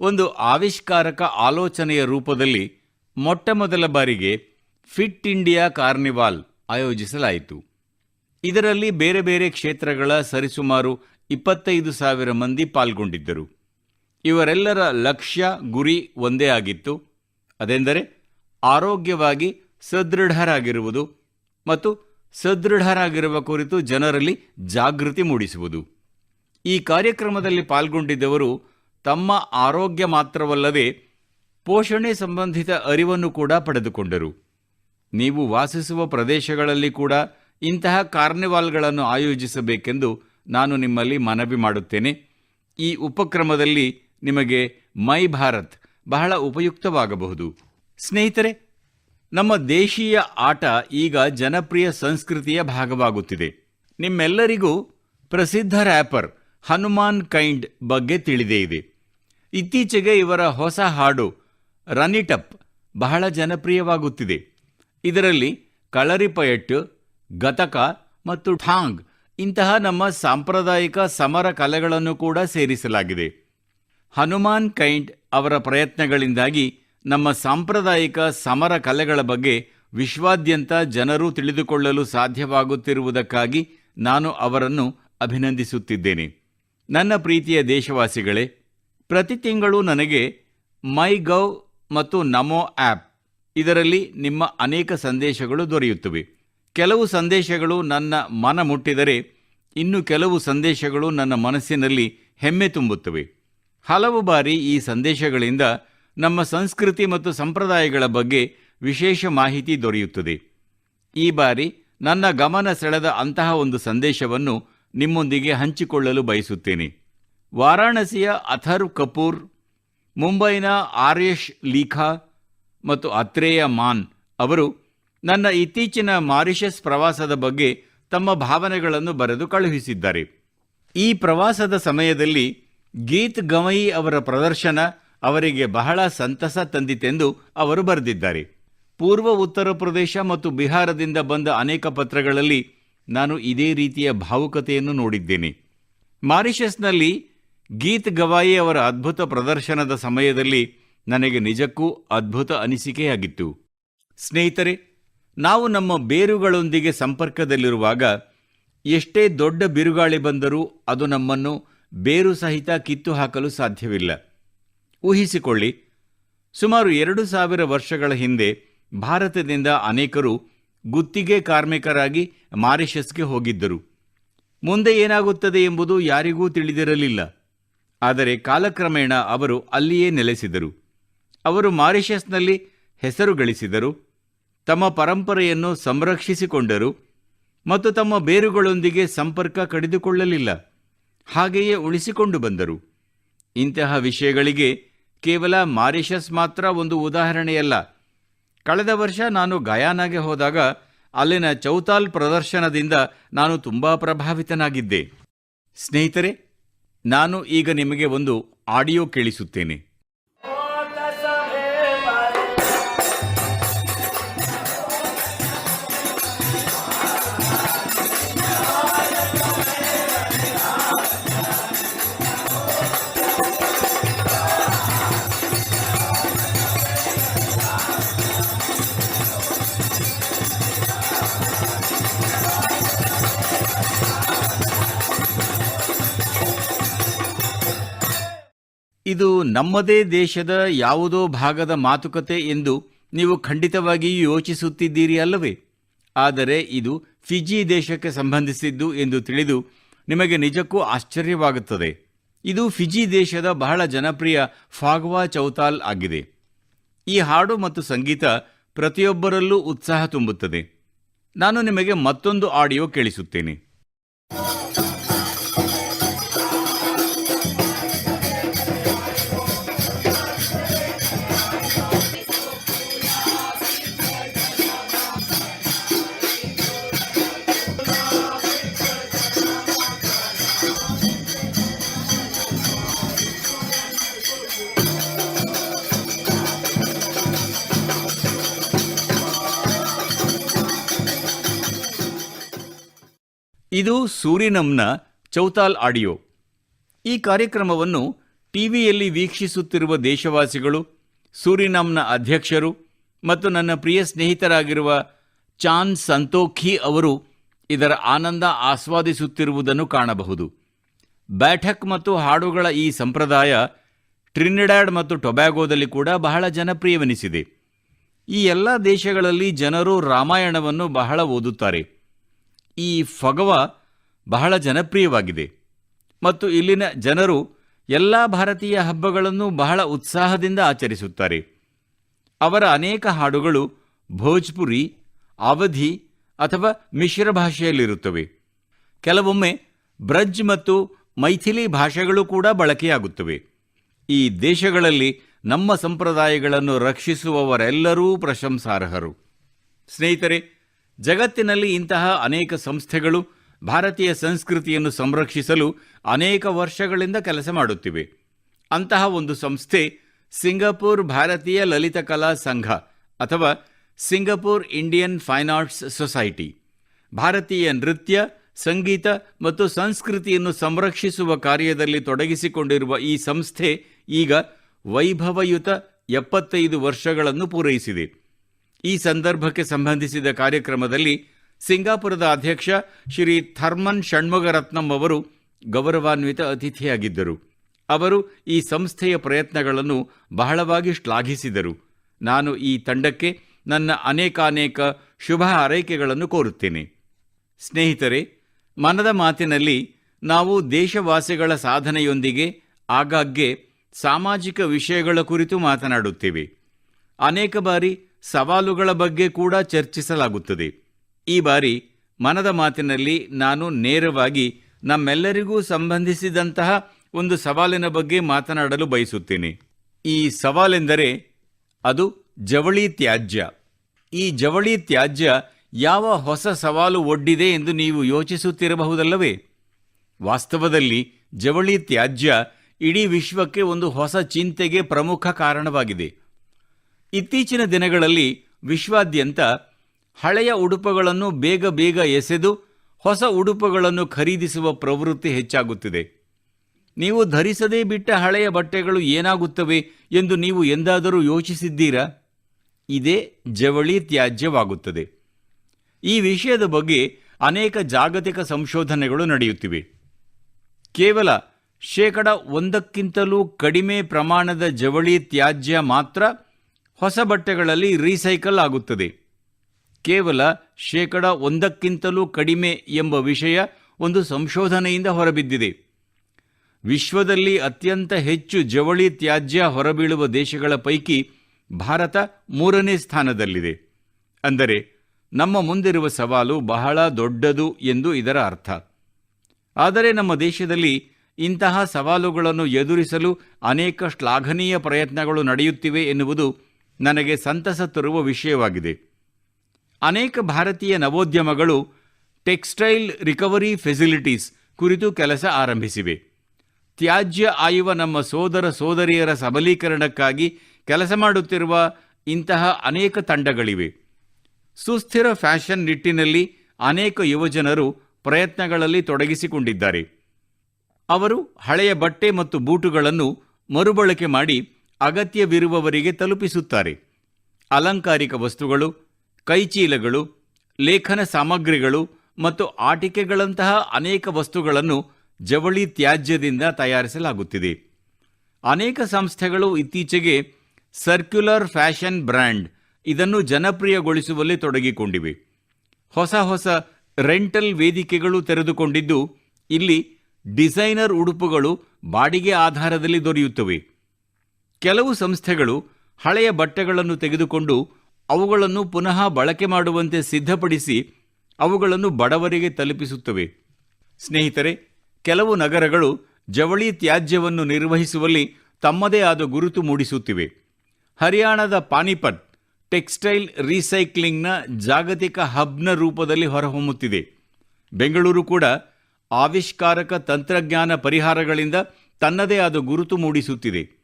ಒಂದು ಆವಿಷ್ಕಾರಕ ಆಲೋಚನೆಯ ರೂಪದಲ್ಲಿ ಮೊಟ್ಟಮೊದಲ ಬಾರಿಗೆ ಫಿಟ್ ಇಂಡಿಯಾ ಕಾರ್ನಿವಾಲ್ ಆಯೋಜಿಸಲಾಯಿತು. ಇದರಲ್ಲಿ ಬೇರೆ ಬೇರೆ ಕ್ಷೇತ್ರಗಳ ಸರಿಸುಮಾರು ಇಪ್ಪತ್ತೈದು ಸಾವಿರ ಮಂದಿ ಪಾಲ್ಗೊಂಡಿದ್ದರು. ಇವರೆಲ್ಲರ ಲಕ್ಷ್ಯ ಗುರಿ ಒಂದೇ ಆಗಿತ್ತು. ಅದೆಂದರೆ ಆರೋಗ್ಯವಾಗಿ ಸದೃಢರಾಗಿರುವುದು ಮತ್ತು ಸದೃಢರಾಗಿರುವ ಕುರಿತು ಜನರಲ್ಲಿ ಜಾಗೃತಿ ಮೂಡಿಸುವುದು. ಈ ಕಾರ್ಯಕ್ರಮದಲ್ಲಿ ಪಾಲ್ಗೊಂಡಿದ್ದವರು ತಮ್ಮ ಆರೋಗ್ಯ ಮಾತ್ರವಲ್ಲದೆ ಪೋಷಣೆ ಸಂಬಂಧಿತ ಅರಿವನ್ನು ಕೂಡ ಪಡೆದುಕೊಂಡರು. ನೀವು ವಾಸಿಸುವ ಪ್ರದೇಶಗಳಲ್ಲಿ ಕೂಡ ಇಂತಹ ಕಾರ್ನಿವಾಲ್ಗಳನ್ನು ಆಯೋಜಿಸಬೇಕೆಂದು ನಾನು ನಿಮ್ಮಲ್ಲಿ ಮನವಿ ಮಾಡುತ್ತೇನೆ. ಈ ಉಪಕ್ರಮದಲ್ಲಿ ನಿಮಗೆ ಮೈ ಭಾರತ್ ಬಹಳ ಉಪಯುಕ್ತವಾಗಬಹುದು. ಸ್ನೇಹಿತರೆ, ನಮ್ಮ ದೇಶೀಯ ಆಟ ಈಗ ಜನಪ್ರಿಯ ಸಂಸ್ಕೃತಿಯ ಭಾಗವಾಗುತ್ತಿದೆ. ನಿಮ್ಮೆಲ್ಲರಿಗೂ ಪ್ರಸಿದ್ಧ ರ್ಯಾಪರ್ ಹನುಮಾನ್ ಕೈಂಡ್ ಬಗ್ಗೆ ತಿಳಿದೇ ಇದೆ. ಇತ್ತೀಚೆಗೆ ಇವರ ಹೊಸ ಹಾಡು ರನಿಟಪ್ ಬಹಳ ಜನಪ್ರಿಯವಾಗುತ್ತಿದೆ. ಇದರಲ್ಲಿ ಕಳರಿಪಯಟ್ ಗತಕ ಮತ್ತು ಠಾಂಗ್ ಇಂತಹ ನಮ್ಮ ಸಾಂಪ್ರದಾಯಿಕ ಸಮರ ಕಲೆಗಳನ್ನು ಕೂಡ ಸೇರಿಸಲಾಗಿದೆ. ಹನುಮಾನ್ ಕೈಂಡ್ ಅವರ ಪ್ರಯತ್ನಗಳಿಂದಾಗಿ ನಮ್ಮ ಸಾಂಪ್ರದಾಯಿಕ ಸಮರ ಕಲೆಗಳ ಬಗ್ಗೆ ವಿಶ್ವಾದ್ಯಂತ ಜನರು ತಿಳಿದುಕೊಳ್ಳಲು ಸಾಧ್ಯವಾಗುತ್ತಿರುವುದಕ್ಕಾಗಿ ನಾನು ಅವರನ್ನು ಅಭಿನಂದಿಸುತ್ತಿದ್ದೇನೆ. ನನ್ನ ಪ್ರೀತಿಯ ದೇಶವಾಸಿಗಳೇ, ಪ್ರತಿ ತಿಂಗಳು ನನಗೆ ಮೈ ಗೌ ಮತ್ತು ನಮೋ ಆ್ಯಪ್ ಇದರಲ್ಲಿ ನಿಮ್ಮ ಅನೇಕ ಸಂದೇಶಗಳು ದೊರೆಯುತ್ತವೆ. ಕೆಲವು ಸಂದೇಶಗಳು ನನ್ನ ಮನ ಮುಟ್ಟಿದರೆ, ಇನ್ನು ಕೆಲವು ಸಂದೇಶಗಳು ನನ್ನ ಮನಸ್ಸಿನಲ್ಲಿ ಹೆಮ್ಮೆ ತುಂಬುತ್ತವೆ. ಹಲವು ಬಾರಿ ಈ ಸಂದೇಶಗಳಿಂದ ನಮ್ಮ ಸಂಸ್ಕೃತಿ ಮತ್ತು ಸಂಪ್ರದಾಯಗಳ ಬಗ್ಗೆ ವಿಶೇಷ ಮಾಹಿತಿ ದೊರೆಯುತ್ತದೆ. ಈ ಬಾರಿ ನನ್ನ ಗಮನ ಸೆಳೆದ ಅಂತಹ ಒಂದು ಸಂದೇಶವನ್ನು ನಿಮ್ಮೊಂದಿಗೆ ಹಂಚಿಕೊಳ್ಳಲು ಬಯಸುತ್ತೇನೆ. ವಾರಾಣಸಿಯ ಅಥರ್ವ್ ಕಪೂರ್, ಮುಂಬೈನ ಆರ್ಯಶ್ ಲೀಖಾ ಮತ್ತು ಅತ್ರೇಯ ಮಾನ್ ಅವರು ನನ್ನ ಇತ್ತೀಚಿನ ಮಾರಿಷಸ್ ಪ್ರವಾಸದ ಬಗ್ಗೆ ತಮ್ಮ ಭಾವನೆಗಳನ್ನು ಬರೆದು ಕಳುಹಿಸಿದ್ದಾರೆ. ಈ ಪ್ರವಾಸದ ಸಮಯದಲ್ಲಿ ಗೀತ್ ಗವಾಯಿ ಅವರ ಪ್ರದರ್ಶನ ಅವರಿಗೆ ಬಹಳ ಸಂತಸ ತಂದಿತೆಂದು ಅವರು ಬರೆದಿದ್ದಾರೆ. ಪೂರ್ವ ಉತ್ತರ ಪ್ರದೇಶ ಮತ್ತು ಬಿಹಾರದಿಂದ ಬಂದ ಅನೇಕ ಪತ್ರಗಳಲ್ಲಿ ನಾನು ಇದೇ ರೀತಿಯ ಭಾವುಕತೆಯನ್ನು ನೋಡಿದ್ದೇನೆ. ಮಾರಿಷಸ್ನಲ್ಲಿ ಗೀತ್ ಗವಾಯಿ ಅವರ ಅದ್ಭುತ ಪ್ರದರ್ಶನದ ಸಮಯದಲ್ಲಿ ನನಗೆ ನಿಜಕ್ಕೂ ಅದ್ಭುತ ಅನಿಸಿಕೆಯಾಗಿತ್ತು. ಸ್ನೇಹಿತರೆ ನಾವು ನಮ್ಮ ಬೇರುಗಳೊಂದಿಗೆ ಸಂಪರ್ಕದಲ್ಲಿರುವಾಗ ಎಷ್ಟೇ ದೊಡ್ಡ ಬಿರುಗಾಳಿ ಬಂದರೂ ಅದು ನಮ್ಮನ್ನು ಬೇರು ಸಹಿತ ಕಿತ್ತು ಹಾಕಲು ಸಾಧ್ಯವಿಲ್ಲ. ಊಹಿಸಿಕೊಳ್ಳಿ, ಸುಮಾರು ಎರಡು ಸಾವಿರ ವರ್ಷಗಳ ಹಿಂದೆ ಭಾರತದಿಂದ ಅನೇಕರು ಗುತ್ತಿಗೆ ಕಾರ್ಮಿಕರಾಗಿ ಮಾರಿಷಸ್ಗೆ ಹೋಗಿದ್ದರು. ಮುಂದೆ ಏನಾಗುತ್ತದೆ ಎಂಬುದು ಯಾರಿಗೂ ತಿಳಿದಿರಲಿಲ್ಲ. ಆದರೆ ಕಾಲಕ್ರಮೇಣ ಅವರು ಅಲ್ಲಿಯೇ ನೆಲೆಸಿದರು. ಅವರು ಮಾರಿಷಸ್ನಲ್ಲಿ ಹೆಸರು ಗಳಿಸಿದರು ತಮ್ಮ ಪರಂಪರೆಯನ್ನು ಸಂರಕ್ಷಿಸಿಕೊಂಡರು ಮತ್ತು ತಮ್ಮ ಬೇರುಗಳೊಂದಿಗೆ ಸಂಪರ್ಕ ಕಡಿದುಕೊಳ್ಳಲಿಲ್ಲ. ಹಾಗೆಯೇ ಉಳಿಸಿಕೊಂಡು ಬಂದರು. ಇಂತಹ ವಿಷಯಗಳಿಗೆ ಕೇವಲ ಮಾರಿಷಸ್ ಮಾತ್ರ ಒಂದು ಉದಾಹರಣೆಯಲ್ಲ. ಕಳೆದ ವರ್ಷ ನಾನು ಗಯಾನಾಗೆ ಹೋದಾಗ ಅಲ್ಲಿನ ಚೌತಾಲ್ ಪ್ರದರ್ಶನದಿಂದ ನಾನು ತುಂಬಾ ಪ್ರಭಾವಿತನಾಗಿದ್ದೆ. ಸ್ನೇಹಿತರೆ, ನಾನು ಈಗ ನಿಮಗೆ ಒಂದು ಆಡಿಯೋ ಕೇಳಿಸುತ್ತೇನೆ. ಇದು ನಮ್ಮದೇ ದೇಶದ ಯಾವುದೋ ಭಾಗದ ಮಾತುಕತೆ ಎಂದು ನೀವು ಖಂಡಿತವಾಗಿಯೂ ಯೋಚಿಸುತ್ತಿದ್ದೀರಿ ಅಲ್ಲವೇ? ಆದರೆ ಇದು ಫಿಜಿ ದೇಶಕ್ಕೆ ಸಂಬಂಧಿಸಿದ್ದು ಎಂದು ತಿಳಿದು ನಿಮಗೆ ನಿಜಕ್ಕೂ ಆಶ್ಚರ್ಯವಾಗುತ್ತದೆ. ಇದು ಫಿಜಿ ದೇಶದ ಬಹಳ ಜನಪ್ರಿಯ ಫಾಗ್ವಾ ಚೌತಾಲ್ ಆಗಿದೆ. ಈ ಹಾಡು ಮತ್ತು ಸಂಗೀತ ಪ್ರತಿಯೊಬ್ಬರಲ್ಲೂ ಉತ್ಸಾಹ ತುಂಬುತ್ತದೆ. ನಾನು ನಿಮಗೆ ಮತ್ತೊಂದು ಆಡಿಯೋ ಕೇಳಿಸುತ್ತೇನೆ. ಇದು ಸೂರಿನಮ್ನ ಚೌತಾಲ್ ಆಡಿಯೋ. ಈ ಕಾರ್ಯಕ್ರಮವನ್ನು ಟಿವಿಯಲ್ಲಿ ವೀಕ್ಷಿಸುತ್ತಿರುವ ದೇಶವಾಸಿಗಳು ಸೂರಿನಾಮ್ನ ಅಧ್ಯಕ್ಷರು ಮತ್ತು ನನ್ನ ಪ್ರಿಯ ಸ್ನೇಹಿತರಾಗಿರುವ ಚಾನ್ ಸಂತೋಖಿ ಅವರು ಇದರ ಆನಂದ ಆಸ್ವಾದಿಸುತ್ತಿರುವುದನ್ನು ಕಾಣಬಹುದು. ಬ್ಯಾಠಕ್ ಮತ್ತು ಹಾಡುಗಳ ಈ ಸಂಪ್ರದಾಯ ಟ್ರಿನಿಡಾಡ್ ಮತ್ತು ಟೊಬ್ಯಾಗೋದಲ್ಲಿ ಕೂಡ ಬಹಳ ಜನಪ್ರಿಯವೆನಿಸಿದೆ. ಈ ಎಲ್ಲ ದೇಶಗಳಲ್ಲಿ ಜನರು ರಾಮಾಯಣವನ್ನು ಬಹಳ ಓದುತ್ತಾರೆ. ಈ ಫಗವ ಬಹಳ ಜನಪ್ರಿಯವಾಗಿದೆ. ಮತ್ತು ಇಲ್ಲಿನ ಜನರು ಎಲ್ಲ ಭಾರತೀಯ ಹಬ್ಬಗಳನ್ನು ಬಹಳ ಉತ್ಸಾಹದಿಂದ ಆಚರಿಸುತ್ತಾರೆ. ಅವರ ಅನೇಕ ಹಾಡುಗಳು ಭೋಜ್ಪುರಿ, ಅವಧಿ ಅಥವಾ ಮಿಶ್ರ ಭಾಷೆಯಲ್ಲಿರುತ್ತವೆ. ಕೆಲವೊಮ್ಮೆ ಬ್ರಜ್ ಮತ್ತು ಮೈಥಿಲಿ ಭಾಷೆಗಳು ಕೂಡ ಬಳಕೆಯಾಗುತ್ತವೆ. ಈ ದೇಶಗಳಲ್ಲಿ ನಮ್ಮ ಸಂಪ್ರದಾಯಗಳನ್ನು ರಕ್ಷಿಸುವವರೆಲ್ಲರೂ ಪ್ರಶಂಸಾರ್ಹರು. ಸ್ನೇಹಿತರೆ ಜಗತ್ತಿನಲ್ಲಿ ಇಂತಹ ಅನೇಕ ಸಂಸ್ಥೆಗಳು ಭಾರತೀಯ ಸಂಸ್ಕೃತಿಯನ್ನು ಸಂರಕ್ಷಿಸಲು ಅನೇಕ ವರ್ಷಗಳಿಂದ ಕೆಲಸ ಮಾಡುತ್ತಿವೆ. ಅಂತಹ ಒಂದು ಸಂಸ್ಥೆ ಸಿಂಗಪೂರ್ ಭಾರತೀಯ ಲಲಿತಕಲಾ ಸಂಘ ಅಥವಾ Singapore Indian fine arts society. ಭಾರತೀಯ ನೃತ್ಯ, ಸಂಗೀತ ಮತ್ತು ಸಂಸ್ಕೃತಿಯನ್ನು ಸಂರಕ್ಷಿಸುವ ಕಾರ್ಯದಲ್ಲಿ ತೊಡಗಿಸಿಕೊಂಡಿರುವ ಈ ಸಂಸ್ಥೆ ಈಗ ವೈಭವಯುತ ಎಪ್ಪತ್ತೈದು ವರ್ಷಗಳನ್ನು ಪೂರೈಸಿದೆ. ಈ ಸಂದರ್ಭಕ್ಕೆ ಸಂಬಂಧಿಸಿದ ಕಾರ್ಯಕ್ರಮದಲ್ಲಿ ಸಿಂಗಾಪುರದ ಅಧ್ಯಕ್ಷ ಶ್ರೀ ಥರ್ಮನ್ ಷಣ್ಮುಗರತ್ನಂ ಅವರು ಗೌರವಾನ್ವಿತ ಅತಿಥಿಯಾಗಿದ್ದರು. ಅವರು ಈ ಸಂಸ್ಥೆಯ ಪ್ರಯತ್ನಗಳನ್ನು ಬಹಳವಾಗಿ ಶ್ಲಾಘಿಸಿದರು. ನಾನು ಈ ತಂಡಕ್ಕೆ ನನ್ನ ಅನೇಕಾನೇಕ ಶುಭ ಹಾರೈಕೆಗಳನ್ನು ಕೋರುತ್ತೇನೆ. ಸ್ನೇಹಿತರೆ, ಮನದ ಮಾತಿನಲ್ಲಿ ನಾವು ದೇಶವಾಸಿಗಳ ಸಾಧನೆಯೊಂದಿಗೆ ಆಗಾಗ್ಗೆ ಸಾಮಾಜಿಕ ವಿಷಯಗಳ ಕುರಿತು ಮಾತನಾಡುತ್ತೇವೆ. ಅನೇಕ ಬಾರಿ ಸವಾಲುಗಳ ಬಗ್ಗೆ ಕೂಡ ಚರ್ಚಿಸಲಾಗುತ್ತದೆ. ಈ ಬಾರಿ ಮನದ ಮಾತಿನಲ್ಲಿ ನಾನು ನೇರವಾಗಿ ನಮ್ಮೆಲ್ಲರಿಗೂ ಸಂಬಂಧಿಸಿದಂತಹ ಒಂದು ಸವಾಲಿನ ಬಗ್ಗೆ ಮಾತನಾಡಲು ಬಯಸುತ್ತೇನೆ. ಈ ಸವಾಲೆಂದರೆ ಅದು ಜವಳಿ ತ್ಯಾಜ್ಯ. ಈ ಜವಳಿ ತ್ಯಾಜ್ಯ ಯಾವ ಹೊಸ ಸವಾಲು ಒಡ್ಡಿದೆ ಎಂದು ನೀವು ಯೋಚಿಸುತ್ತಿರಬಹುದಲ್ಲವೇ? ವಾಸ್ತವದಲ್ಲಿ ಜವಳಿ ತ್ಯಾಜ್ಯ ಇಡೀ ವಿಶ್ವಕ್ಕೆ ಒಂದು ಹೊಸ ಚಿಂತೆಗೆ ಪ್ರಮುಖ ಕಾರಣವಾಗಿದೆ. ಇತ್ತೀಚಿನ ದಿನಗಳಲ್ಲಿ ವಿಶ್ವಾದ್ಯಂತ ಹಳೆಯ ಉಡುಪುಗಳನ್ನು ಬೇಗ ಬೇಗ ಎಸೆದು ಹೊಸ ಉಡುಪುಗಳನ್ನು ಖರೀದಿಸುವ ಪ್ರವೃತ್ತಿ ಹೆಚ್ಚಾಗುತ್ತಿದೆ. ನೀವು ಧರಿಸದೇ ಬಿಟ್ಟ ಹಳೆಯ ಬಟ್ಟೆಗಳು ಏನಾಗುತ್ತವೆ ಎಂದು ನೀವು ಎಂದಾದರೂ ಯೋಚಿಸಿದ್ದೀರಾ? ಇದೇ ಜವಳಿ ತ್ಯಾಜ್ಯವಾಗುತ್ತದೆ. ಈ ವಿಷಯದ ಬಗ್ಗೆ ಅನೇಕ ಜಾಗತಿಕ ಸಂಶೋಧನೆಗಳು ನಡೆಯುತ್ತಿವೆ. ಕೇವಲ ಶೇಕಡ ಒಂದಕ್ಕಿಂತಲೂ ಕಡಿಮೆ ಪ್ರಮಾಣದ ಜವಳಿ ತ್ಯಾಜ್ಯ ಮಾತ್ರ ಹೊಸ ಬಟ್ಟೆಗಳಲ್ಲಿ ರೀಸೈಕಲ್ ಆಗುತ್ತದೆ. ಕೇವಲ ಶೇಕಡ ಒಂದಕ್ಕಿಂತಲೂ ಕಡಿಮೆ ಎಂಬ ವಿಷಯ ಒಂದು ಸಂಶೋಧನೆಯಿಂದ ಹೊರಬಿದ್ದಿದೆ. ವಿಶ್ವದಲ್ಲಿ ಅತ್ಯಂತ ಹೆಚ್ಚು ಜವಳಿ ತ್ಯಾಜ್ಯ ಹೊರಬೀಳುವ ದೇಶಗಳ ಪೈಕಿ ಭಾರತ ಮೂರನೇ ಸ್ಥಾನದಲ್ಲಿದೆ. ಅಂದರೆ ನಮ್ಮ ಮುಂದಿರುವ ಸವಾಲು ಬಹಳ ದೊಡ್ಡದು ಎಂದು ಇದರ ಅರ್ಥ. ಆದರೆ ನಮ್ಮ ದೇಶದಲ್ಲಿ ಇಂತಹ ಸವಾಲುಗಳನ್ನು ಎದುರಿಸಲು ಅನೇಕ ಶ್ಲಾಘನೀಯ ಪ್ರಯತ್ನಗಳು ನಡೆಯುತ್ತಿವೆ ಎನ್ನುವುದು ನನಗೆ ಸಂತಸ ತರುವ ವಿಷಯವಾಗಿದೆ. ಅನೇಕ ಭಾರತೀಯ ನವೋದ್ಯಮಗಳು ಟೆಕ್ಸ್ಟೈಲ್ ರಿಕವರಿ ಫೆಸಿಲಿಟೀಸ್ ಕುರಿತು ಕೆಲಸ ಆರಂಭಿಸಿವೆ. ತ್ಯಾಜ್ಯ ಆಯುವ ನಮ್ಮ ಸೋದರ ಸೋದರಿಯರ ಸಬಲೀಕರಣಕ್ಕಾಗಿ ಕೆಲಸ ಮಾಡುತ್ತಿರುವ ಇಂತಹ ಅನೇಕ ತಂಡಗಳಿವೆ. ಸುಸ್ಥಿರ ಫ್ಯಾಷನ್ ನಿಟ್ಟಿನಲ್ಲಿ ಅನೇಕ ಯುವಜನರು ಪ್ರಯತ್ನಗಳಲ್ಲಿ ತೊಡಗಿಸಿಕೊಂಡಿದ್ದಾರೆ. ಅವರು ಹಳೆಯ ಬಟ್ಟೆ ಮತ್ತು ಬೂಟುಗಳನ್ನು ಮರುಬಳಕೆ ಮಾಡಿ ಅಗತ್ಯವಿರುವವರಿಗೆ ತಲುಪಿಸುತ್ತಾರೆ. ಅಲಂಕಾರಿಕ ವಸ್ತುಗಳು, ಕೈಚೀಲಗಳು, ಲೇಖನ ಸಾಮಗ್ರಿಗಳು ಮತ್ತು ಆಟಿಕೆಗಳಂತಹ ಅನೇಕ ವಸ್ತುಗಳನ್ನು ಜವಳಿ ತ್ಯಾಜ್ಯದಿಂದ ತಯಾರಿಸಲಾಗುತ್ತಿದೆ. ಅನೇಕ ಸಂಸ್ಥೆಗಳು ಇತ್ತೀಚೆಗೆ ಸರ್ಕ್ಯುಲರ್ ಫ್ಯಾಷನ್ ಬ್ರ್ಯಾಂಡ್ ಇದನ್ನು ಜನಪ್ರಿಯಗೊಳಿಸುವಲ್ಲಿ ತೊಡಗಿಕೊಂಡಿವೆ. ಹೊಸ ಹೊಸ ರೆಂಟಲ್ ವೇದಿಕೆಗಳು ತೆರೆದುಕೊಂಡಿದ್ದು, ಇಲ್ಲಿ ಡಿಸೈನರ್ ಉಡುಪುಗಳು ಬಾಡಿಗೆ ಆಧಾರದಲ್ಲಿ ದೊರೆಯುತ್ತವೆ. ಕೆಲವು ಸಂಸ್ಥೆಗಳು ಹಳೆಯ ಬಟ್ಟೆಗಳನ್ನು ತೆಗೆದುಕೊಂಡು ಅವುಗಳನ್ನು ಪುನಃ ಬಳಕೆ ಮಾಡುವಂತೆ ಸಿದ್ಧಪಡಿಸಿ ಅವುಗಳನ್ನು ಬಡವರಿಗೆ ತಲುಪಿಸುತ್ತವೆ. ಸ್ನೇಹಿತರೆ, ಕೆಲವು ನಗರಗಳು ಜವಳಿ ತ್ಯಾಜ್ಯವನ್ನು ನಿರ್ವಹಿಸುವಲ್ಲಿ ತಮ್ಮದೇ ಆದ ಗುರುತು ಮೂಡಿಸುತ್ತಿವೆ. ಹರಿಯಾಣದ ಪಾನಿಪತ್ ಟೆಕ್ಸ್ಟೈಲ್ ರೀಸೈಕ್ಲಿಂಗ್ನ ಜಾಗತಿಕ ಹಬ್ನ ರೂಪದಲ್ಲಿ ಹೊರಹೊಮ್ಮುತ್ತಿದೆ. ಬೆಂಗಳೂರು ಕೂಡ ಆವಿಷ್ಕಾರಕ ತಂತ್ರಜ್ಞಾನ ಪರಿಹಾರಗಳಿಂದ ತನ್ನದೇ ಆದ ಗುರುತು ಮೂಡಿಸುತ್ತಿದೆ.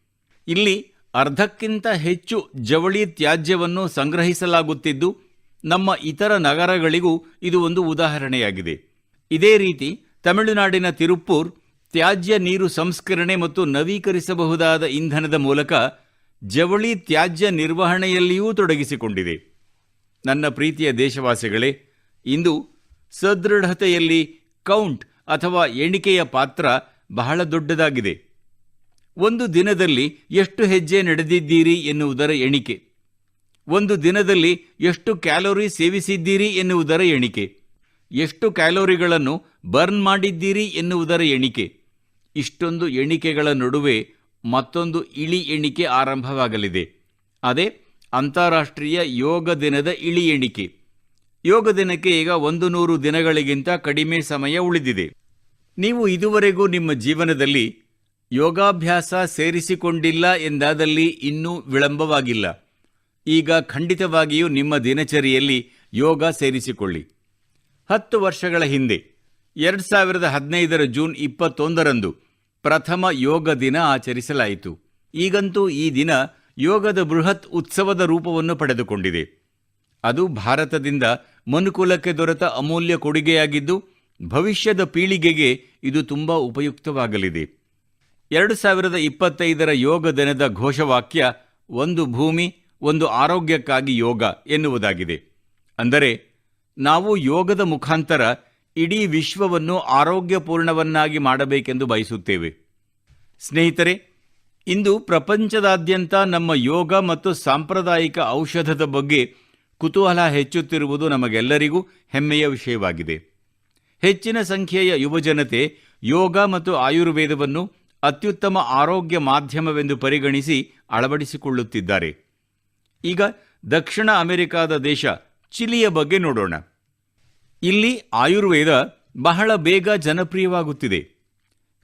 ಇಲ್ಲಿ ಅರ್ಧಕ್ಕಿಂತ ಹೆಚ್ಚು ಜವಳಿ ತ್ಯಾಜ್ಯವನ್ನು ಸಂಗ್ರಹಿಸಲಾಗುತ್ತಿದ್ದು, ನಮ್ಮ ಇತರ ನಗರಗಳಿಗೂ ಇದು ಒಂದು ಉದಾಹರಣೆಯಾಗಿದೆ. ಇದೇ ರೀತಿ ತಮಿಳುನಾಡಿನ ತಿರುಪ್ಪೂರ್ ತ್ಯಾಜ್ಯ ನೀರು ಸಂಸ್ಕರಣೆ ಮತ್ತು ನವೀಕರಿಸಬಹುದಾದ ಇಂಧನದ ಮೂಲಕ ಜವಳಿ ತ್ಯಾಜ್ಯ ನಿರ್ವಹಣೆಯಲ್ಲಿಯೂ ತೊಡಗಿಸಿಕೊಂಡಿದೆ. ನನ್ನ ಪ್ರೀತಿಯ ದೇಶವಾಸಿಗಳೇ, ಇಂದು ಸದೃಢತೆಯಲ್ಲಿ ಕೌಂಟ್ ಅಥವಾ ಎಣಿಕೆಯ ಪಾತ್ರ ಬಹಳ ದೊಡ್ಡದಾಗಿದೆ. ಒಂದು ದಿನದಲ್ಲಿ ಎಷ್ಟು ಹೆಜ್ಜೆ ನಡೆದಿದ್ದೀರಿ ಎನ್ನುವುದರ ಎಣಿಕೆ. ಒಂದು ದಿನದಲ್ಲಿ ಎಷ್ಟು ಕ್ಯಾಲೋರಿ ಸೇವಿಸಿದ್ದೀರಿ ಎನ್ನುವುದರ ಎಣಿಕೆ. ಎಷ್ಟು ಕ್ಯಾಲೋರಿಗಳನ್ನು ಬರ್ನ್ ಮಾಡಿದ್ದೀರಿ ಎನ್ನುವುದರ ಎಣಿಕೆ. ಇಷ್ಟೊಂದು ಎಣಿಕೆಗಳ ನಡುವೆ ಮತ್ತೊಂದು ಇಳಿ ಎಣಿಕೆ ಆರಂಭವಾಗಲಿದೆ. ಅದೇ ಅಂತಾರಾಷ್ಟ್ರೀಯ ಯೋಗ ದಿನದ ಇಳಿ ಎಣಿಕೆ. ಯೋಗ ದಿನಕ್ಕೆ ಈಗ ಒಂದು ನೂರು ದಿನಗಳಿಗಿಂತ ಕಡಿಮೆ ಸಮಯ ಉಳಿದಿದೆ. ನೀವು ಇದುವರೆಗೂ ನಿಮ್ಮ ಜೀವನದಲ್ಲಿ ಯೋಗಾಭ್ಯಾಸ ಸೇರಿಸಿಕೊಂಡಿಲ್ಲ ಎಂದಾದಲ್ಲಿ ಇನ್ನೂ ವಿಳಂಬವಾಗಿಲ್ಲ. ಈಗ ಖಂಡಿತವಾಗಿಯೂ ನಿಮ್ಮ ದಿನಚರಿಯಲ್ಲಿ ಯೋಗ ಸೇರಿಸಿಕೊಳ್ಳಿ. ಹತ್ತು ವರ್ಷಗಳ ಹಿಂದೆ, ಎರಡು ಸಾವಿರದ ಹದಿನೈದರ ಜೂನ್ ಇಪ್ಪತ್ತೊಂದರಂದು ಪ್ರಥಮ ಯೋಗ ದಿನ ಆಚರಿಸಲಾಯಿತು. ಈಗಂತೂ ಈ ದಿನ ಯೋಗದ ಬೃಹತ್ ಉತ್ಸವದ ರೂಪವನ್ನು ಪಡೆದುಕೊಂಡಿದೆ. ಅದು ಭಾರತದಿಂದ ಮನುಕುಲಕ್ಕೆ ದೊರೆತ ಅಮೂಲ್ಯ ಕೊಡುಗೆಯಾಗಿದ್ದು, ಭವಿಷ್ಯದ ಪೀಳಿಗೆಗೆ ಇದು ತುಂಬಾ ಉಪಯುಕ್ತವಾಗಲಿದೆ. ಎರಡು ಸಾವಿರದ ಇಪ್ಪತ್ತೈದರ ಯೋಗ ದಿನದ ಘೋಷವಾಕ್ಯ, ಒಂದು ಭೂಮಿ, ಒಂದು ಆರೋಗ್ಯಕ್ಕಾಗಿ ಯೋಗ ಎನ್ನುವುದಾಗಿದೆ. ಅಂದರೆ, ನಾವು ಯೋಗದ ಮುಖಾಂತರ ಇಡೀ ವಿಶ್ವವನ್ನು ಆರೋಗ್ಯಪೂರ್ಣವನ್ನಾಗಿ ಮಾಡಬೇಕೆಂದು ಬಯಸುತ್ತೇವೆ. ಸ್ನೇಹಿತರೆ, ಇಂದು ಪ್ರಪಂಚದಾದ್ಯಂತ ನಮ್ಮ ಯೋಗ ಮತ್ತು ಸಾಂಪ್ರದಾಯಿಕ ಔಷಧದ ಬಗ್ಗೆ ಕುತೂಹಲ ಹೆಚ್ಚುತ್ತಿರುವುದು ನಮಗೆಲ್ಲರಿಗೂ ಹೆಮ್ಮೆಯ ವಿಷಯವಾಗಿದೆ. ಹೆಚ್ಚಿನ ಸಂಖ್ಯೆಯ ಯುವಜನತೆ ಯೋಗ ಮತ್ತು ಆಯುರ್ವೇದವನ್ನು ಅತ್ಯುತ್ತಮ ಆರೋಗ್ಯ ಮಾಧ್ಯಮವೆಂದು ಪರಿಗಣಿಸಿ ಅಳವಡಿಸಿಕೊಳ್ಳುತ್ತಿದ್ದಾರೆ. ಈಗ ದಕ್ಷಿಣ ಅಮೆರಿಕಾದ ದೇಶ ಚಿಲಿಯ ಬಗ್ಗೆ ನೋಡೋಣ. ಇಲ್ಲಿ ಆಯುರ್ವೇದ ಬಹಳ ಬೇಗ ಜನಪ್ರಿಯವಾಗುತ್ತಿದೆ.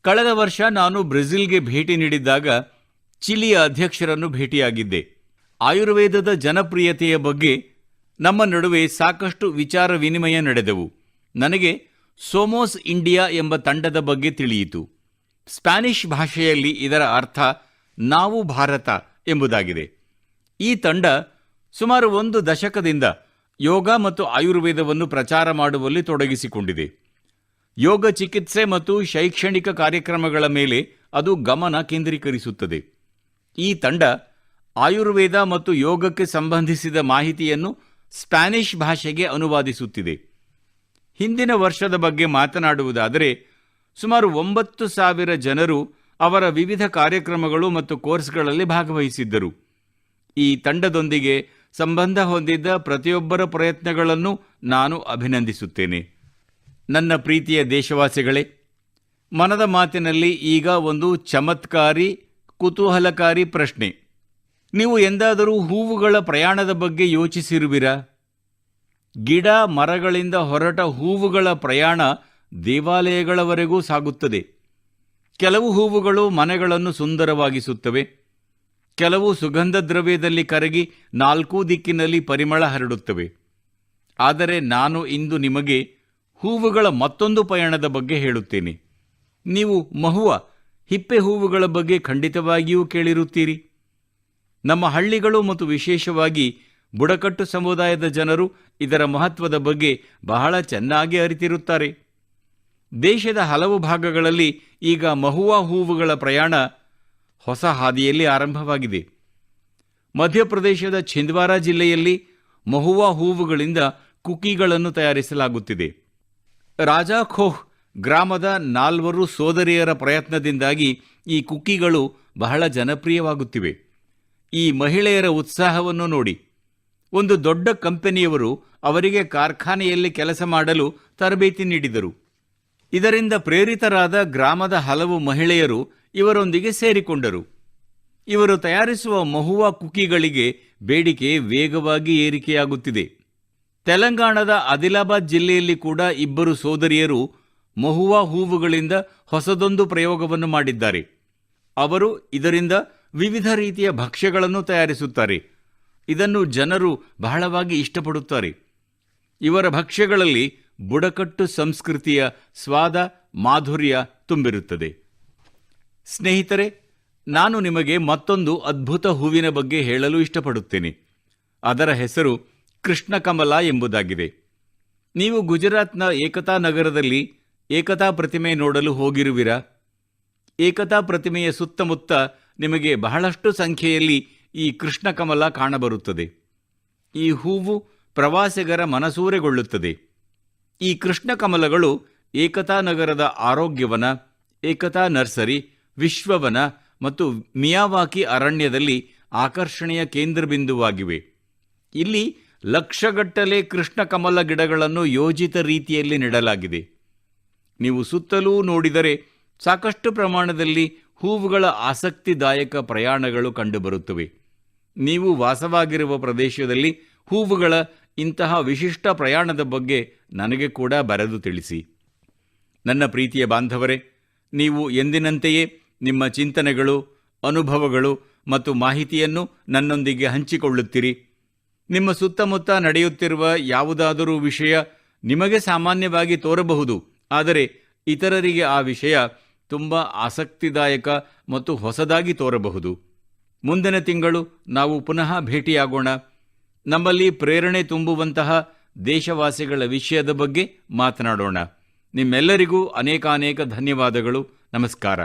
ಕಳೆದ ವರ್ಷ ನಾನು ಬ್ರೆಜಿಲ್ಗೆ ಭೇಟಿ ನೀಡಿದ್ದಾಗ ಚಿಲಿಯ ಅಧ್ಯಕ್ಷರನ್ನು ಭೇಟಿಯಾಗಿದ್ದೆ. ಆಯುರ್ವೇದದ ಜನಪ್ರಿಯತೆಯ ಬಗ್ಗೆ ನಮ್ಮ ನಡುವೆ ಸಾಕಷ್ಟು ವಿಚಾರ ವಿನಿಮಯ ನಡೆದವು. ನನಗೆ ಸೋಮೋಸ್ ಇಂಡಿಯಾ ಎಂಬ ತಂಡದ ಬಗ್ಗೆ ತಿಳಿಯಿತು. ಸ್ಪ್ಯಾನಿಷ್ ಭಾಷೆಯಲ್ಲಿ ಇದರ ಅರ್ಥ ನಾವು ಭಾರತ ಎಂಬುದಾಗಿದೆ. ಈ ತಂಡ ಸುಮಾರು ಒಂದು ದಶಕದಿಂದ ಯೋಗ ಮತ್ತು ಆಯುರ್ವೇದವನ್ನು ಪ್ರಚಾರ ಮಾಡುವಲ್ಲಿ ತೊಡಗಿಸಿಕೊಂಡಿದೆ. ಯೋಗ ಚಿಕಿತ್ಸೆ ಮತ್ತು ಶೈಕ್ಷಣಿಕ ಕಾರ್ಯಕ್ರಮಗಳ ಮೇಲೆ ಅದು ಗಮನ ಕೇಂದ್ರೀಕರಿಸುತ್ತದೆ. ಈ ತಂಡ ಆಯುರ್ವೇದ ಮತ್ತು ಯೋಗಕ್ಕೆ ಸಂಬಂಧಿಸಿದ ಮಾಹಿತಿಯನ್ನು ಸ್ಪ್ಯಾನಿಷ್ ಭಾಷೆಗೆ ಅನುವಾದಿಸುತ್ತಿದೆ. ಹಿಂದಿನ ವರ್ಷದ ಬಗ್ಗೆ ಮಾತನಾಡುವುದಾದರೆ ಸುಮಾರು ಒಂಬತ್ತು ಸಾವಿರ ಜನರು ಅವರ ವಿವಿಧ ಕಾರ್ಯಕ್ರಮಗಳು ಮತ್ತು ಕೋರ್ಸ್ಗಳಲ್ಲಿ ಭಾಗವಹಿಸಿದ್ದರು. ಈ ತಂಡದೊಂದಿಗೆ ಸಂಬಂಧ ಹೊಂದಿದ್ದ ಪ್ರತಿಯೊಬ್ಬರ ಪ್ರಯತ್ನಗಳನ್ನು ನಾನು ಅಭಿನಂದಿಸುತ್ತೇನೆ. ನನ್ನ ಪ್ರೀತಿಯ ದೇಶವಾಸಿಗಳೇ, ಮನದ ಮಾತಿನಲ್ಲಿ ಈಗ ಒಂದು ಚಮತ್ಕಾರಿ, ಕುತೂಹಲಕಾರಿ ಪ್ರಶ್ನೆ. ನೀವು ಎಂದಾದರೂ ಹೂವುಗಳ ಪ್ರಯಾಣದ ಬಗ್ಗೆ ಯೋಚಿಸಿರುವಿರಾ? ಗಿಡ ಮರಗಳಿಂದ ಹೊರಟ ಹೂವುಗಳ ಪ್ರಯಾಣ ದೇವಾಲಯಗಳವರೆಗೂ ಸಾಗುತ್ತದೆ. ಕೆಲವು ಹೂವುಗಳು ಮನೆಗಳನ್ನು ಸುಂದರವಾಗಿಸುತ್ತವೆ. ಕೆಲವು ಸುಗಂಧ ದ್ರವ್ಯದಲ್ಲಿ ಕರಗಿ ನಾಲ್ಕೂ ದಿಕ್ಕಿನಲ್ಲಿ ಪರಿಮಳ ಹರಡುತ್ತವೆ. ಆದರೆ ನಾನು ಇಂದು ನಿಮಗೆ ಹೂವುಗಳ ಮತ್ತೊಂದು ಪಯಣದ ಬಗ್ಗೆ ಹೇಳುತ್ತೇನೆ. ನೀವು ಮಹುವ, ಹಿಪ್ಪೆ ಹೂವುಗಳ ಬಗ್ಗೆ ಖಂಡಿತವಾಗಿಯೂ ಕೇಳಿರುತ್ತೀರಿ. ನಮ್ಮ ಹಳ್ಳಿಗಳು ಮತ್ತು ವಿಶೇಷವಾಗಿ ಬುಡಕಟ್ಟು ಸಮುದಾಯದ ಜನರು ಇದರ ಮಹತ್ವದ ಬಗ್ಗೆ ಬಹಳ ಚೆನ್ನಾಗಿ ಅರಿತಿರುತ್ತಾರೆ. ದೇಶದ ಹಲವು ಭಾಗಗಳಲ್ಲಿ ಈಗ ಮಹುವಾ ಹೂವುಗಳ ಪ್ರಯಾಣ ಹೊಸ ಹಾದಿಯಲ್ಲಿ ಆರಂಭವಾಗಿದೆ. ಮಧ್ಯಪ್ರದೇಶದ ಛಿಂದ್ವಾರ ಜಿಲ್ಲೆಯಲ್ಲಿ ಮಹುವಾ ಹೂವುಗಳಿಂದ ಕುಕೀಗಳನ್ನು ತಯಾರಿಸಲಾಗುತ್ತಿದೆ. ರಾಜಾಖೋಹ್ ಗ್ರಾಮದ ನಾಲ್ವರು ಸೋದರಿಯರ ಪ್ರಯತ್ನದಿಂದಾಗಿ ಈ ಕುಕ್ಕಿಗಳು ಬಹಳ ಜನಪ್ರಿಯವಾಗುತ್ತಿವೆ. ಈ ಮಹಿಳೆಯರ ಉತ್ಸಾಹವನ್ನು ನೋಡಿ. ಒಂದು ದೊಡ್ಡ ಕಂಪನಿಯವರು ಅವರಿಗೆ ಕಾರ್ಖಾನೆಯಲ್ಲಿ ಕೆಲಸ ಮಾಡಲು ತರಬೇತಿ ನೀಡಿದರು. ಇದರಿಂದ ಪ್ರೇರಿತರಾದ ಗ್ರಾಮದ ಹಲವು ಮಹಿಳೆಯರು ಇವರೊಂದಿಗೆ ಸೇರಿಕೊಂಡರು. ಇವರು ತಯಾರಿಸುವ ಮಹುವಾ ಕುಕಿಗಳಿಗೆ ಬೇಡಿಕೆ ವೇಗವಾಗಿ ಏರಿಕೆಯಾಗುತ್ತಿದೆ. ತೆಲಂಗಾಣದ ಆದಿಲಾಬಾದ್ ಜಿಲ್ಲೆಯಲ್ಲಿ ಕೂಡ ಇಬ್ಬರು ಸೋದರಿಯರು ಮಹುವಾ ಹೂವುಗಳಿಂದ ಹೊಸದೊಂದು ಪ್ರಯೋಗವನ್ನು ಮಾಡಿದ್ದಾರೆ. ಅವರು ಇದರಿಂದ ವಿವಿಧ ರೀತಿಯ ಭಕ್ಷ್ಯಗಳನ್ನು ತಯಾರಿಸುತ್ತಾರೆ. ಇದನ್ನು ಜನರು ಬಹಳವಾಗಿ ಇಷ್ಟಪಡುತ್ತಾರೆ. ಇವರ ಭಕ್ಷ್ಯಗಳಲ್ಲಿ ಬುಡಕಟ್ಟು ಸಂಸ್ಕೃತಿಯ ಸ್ವಾದ ಮಾಧುರ್ಯ ತುಂಬಿರುತ್ತದೆ. ಸ್ನೇಹಿತರೆ, ನಾನು ನಿಮಗೆ ಮತ್ತೊಂದು ಅದ್ಭುತ ಹೂವಿನ ಬಗ್ಗೆ ಹೇಳಲು ಇಷ್ಟಪಡುತ್ತೇನೆ. ಅದರ ಹೆಸರು ಕೃಷ್ಣಕಮಲ ಎಂಬುದಾಗಿದೆ. ನೀವು ಗುಜರಾತ್ನ ಏಕತಾ ನಗರದಲ್ಲಿ ಏಕತಾ ಪ್ರತಿಮೆ ನೋಡಲು ಹೋಗಿರುವಿರಾ? ಏಕತಾ ಪ್ರತಿಮೆಯ ಸುತ್ತಮುತ್ತ ನಿಮಗೆ ಬಹಳಷ್ಟು ಸಂಖ್ಯೆಯಲ್ಲಿ ಈ ಕೃಷ್ಣಕಮಲ ಕಾಣಬರುತ್ತದೆ. ಈ ಹೂವು ಪ್ರವಾಸಿಗರ ಮನಸೂರೆಗೊಳ್ಳುತ್ತದೆ. ಈ ಕೃಷ್ಣ ಕಮಲಗಳು ಏಕತಾ ನಗರದ ಆರೋಗ್ಯವನ, ಏಕತಾ ನರ್ಸರಿ, ವಿಶ್ವವನ ಮತ್ತು ಮಿಯಾವಾಕಿ ಅರಣ್ಯದಲ್ಲಿ ಆಕರ್ಷಣೆಯ ಕೇಂದ್ರಬಿಂದುವಾಗಿವೆ. ಇಲ್ಲಿ ಲಕ್ಷಗಟ್ಟಲೆ ಕೃಷ್ಣ ಕಮಲ ಗಿಡಗಳನ್ನು ಯೋಜಿತ ರೀತಿಯಲ್ಲಿ ನೆಡಲಾಗಿದೆ. ನೀವು ಸುತ್ತಲೂ ನೋಡಿದರೆ ಸಾಕಷ್ಟು ಪ್ರಮಾಣದಲ್ಲಿ ಹೂವುಗಳ ಆಸಕ್ತಿದಾಯಕ ಪ್ರಯಾಣಗಳು ಕಂಡುಬರುತ್ತವೆ. ನೀವು ವಾಸವಾಗಿರುವ ಪ್ರದೇಶದಲ್ಲಿ ಹೂವುಗಳ ಇಂತಹ ವಿಶಿಷ್ಟ ಪ್ರಯಾಣದ ಬಗ್ಗೆ ನನಗೆ ಕೂಡ ಬರೆದು ತಿಳಿಸಿ. ನನ್ನ ಪ್ರೀತಿಯ ಬಾಂಧವರೇ, ನೀವು ಎಂದಿನಂತೆಯೇ ನಿಮ್ಮ ಚಿಂತನೆಗಳು, ಅನುಭವಗಳು ಮತ್ತು ಮಾಹಿತಿಯನ್ನು ನನ್ನೊಂದಿಗೆ ಹಂಚಿಕೊಳ್ಳುತ್ತೀರಿ. ನಿಮ್ಮ ಸುತ್ತಮುತ್ತ ನಡೆಯುತ್ತಿರುವ ಯಾವುದಾದರೂ ವಿಷಯ ನಿಮಗೆ ಸಾಮಾನ್ಯವಾಗಿ ತೋರಬಹುದು, ಆದರೆ ಇತರರಿಗೆ ಆ ವಿಷಯ ತುಂಬ ಆಸಕ್ತಿದಾಯಕ ಮತ್ತು ಹೊಸದಾಗಿ ತೋರಬಹುದು. ಮುಂದಿನ ತಿಂಗಳು ನಾವು ಪುನಃ ಭೇಟಿಯಾಗೋಣ. ನಮ್ಮಲ್ಲಿ ಪ್ರೇರಣೆ ತುಂಬುವಂತಹ ದೇಶವಾಸಿಗಳ ವಿಷಯದ ಬಗ್ಗೆ ಮಾತನಾಡೋಣ. ನಿಮ್ಮೆಲ್ಲರಿಗೂ ಅನೇಕಾನೇಕ ಧನ್ಯವಾದಗಳು. ನಮಸ್ಕಾರ.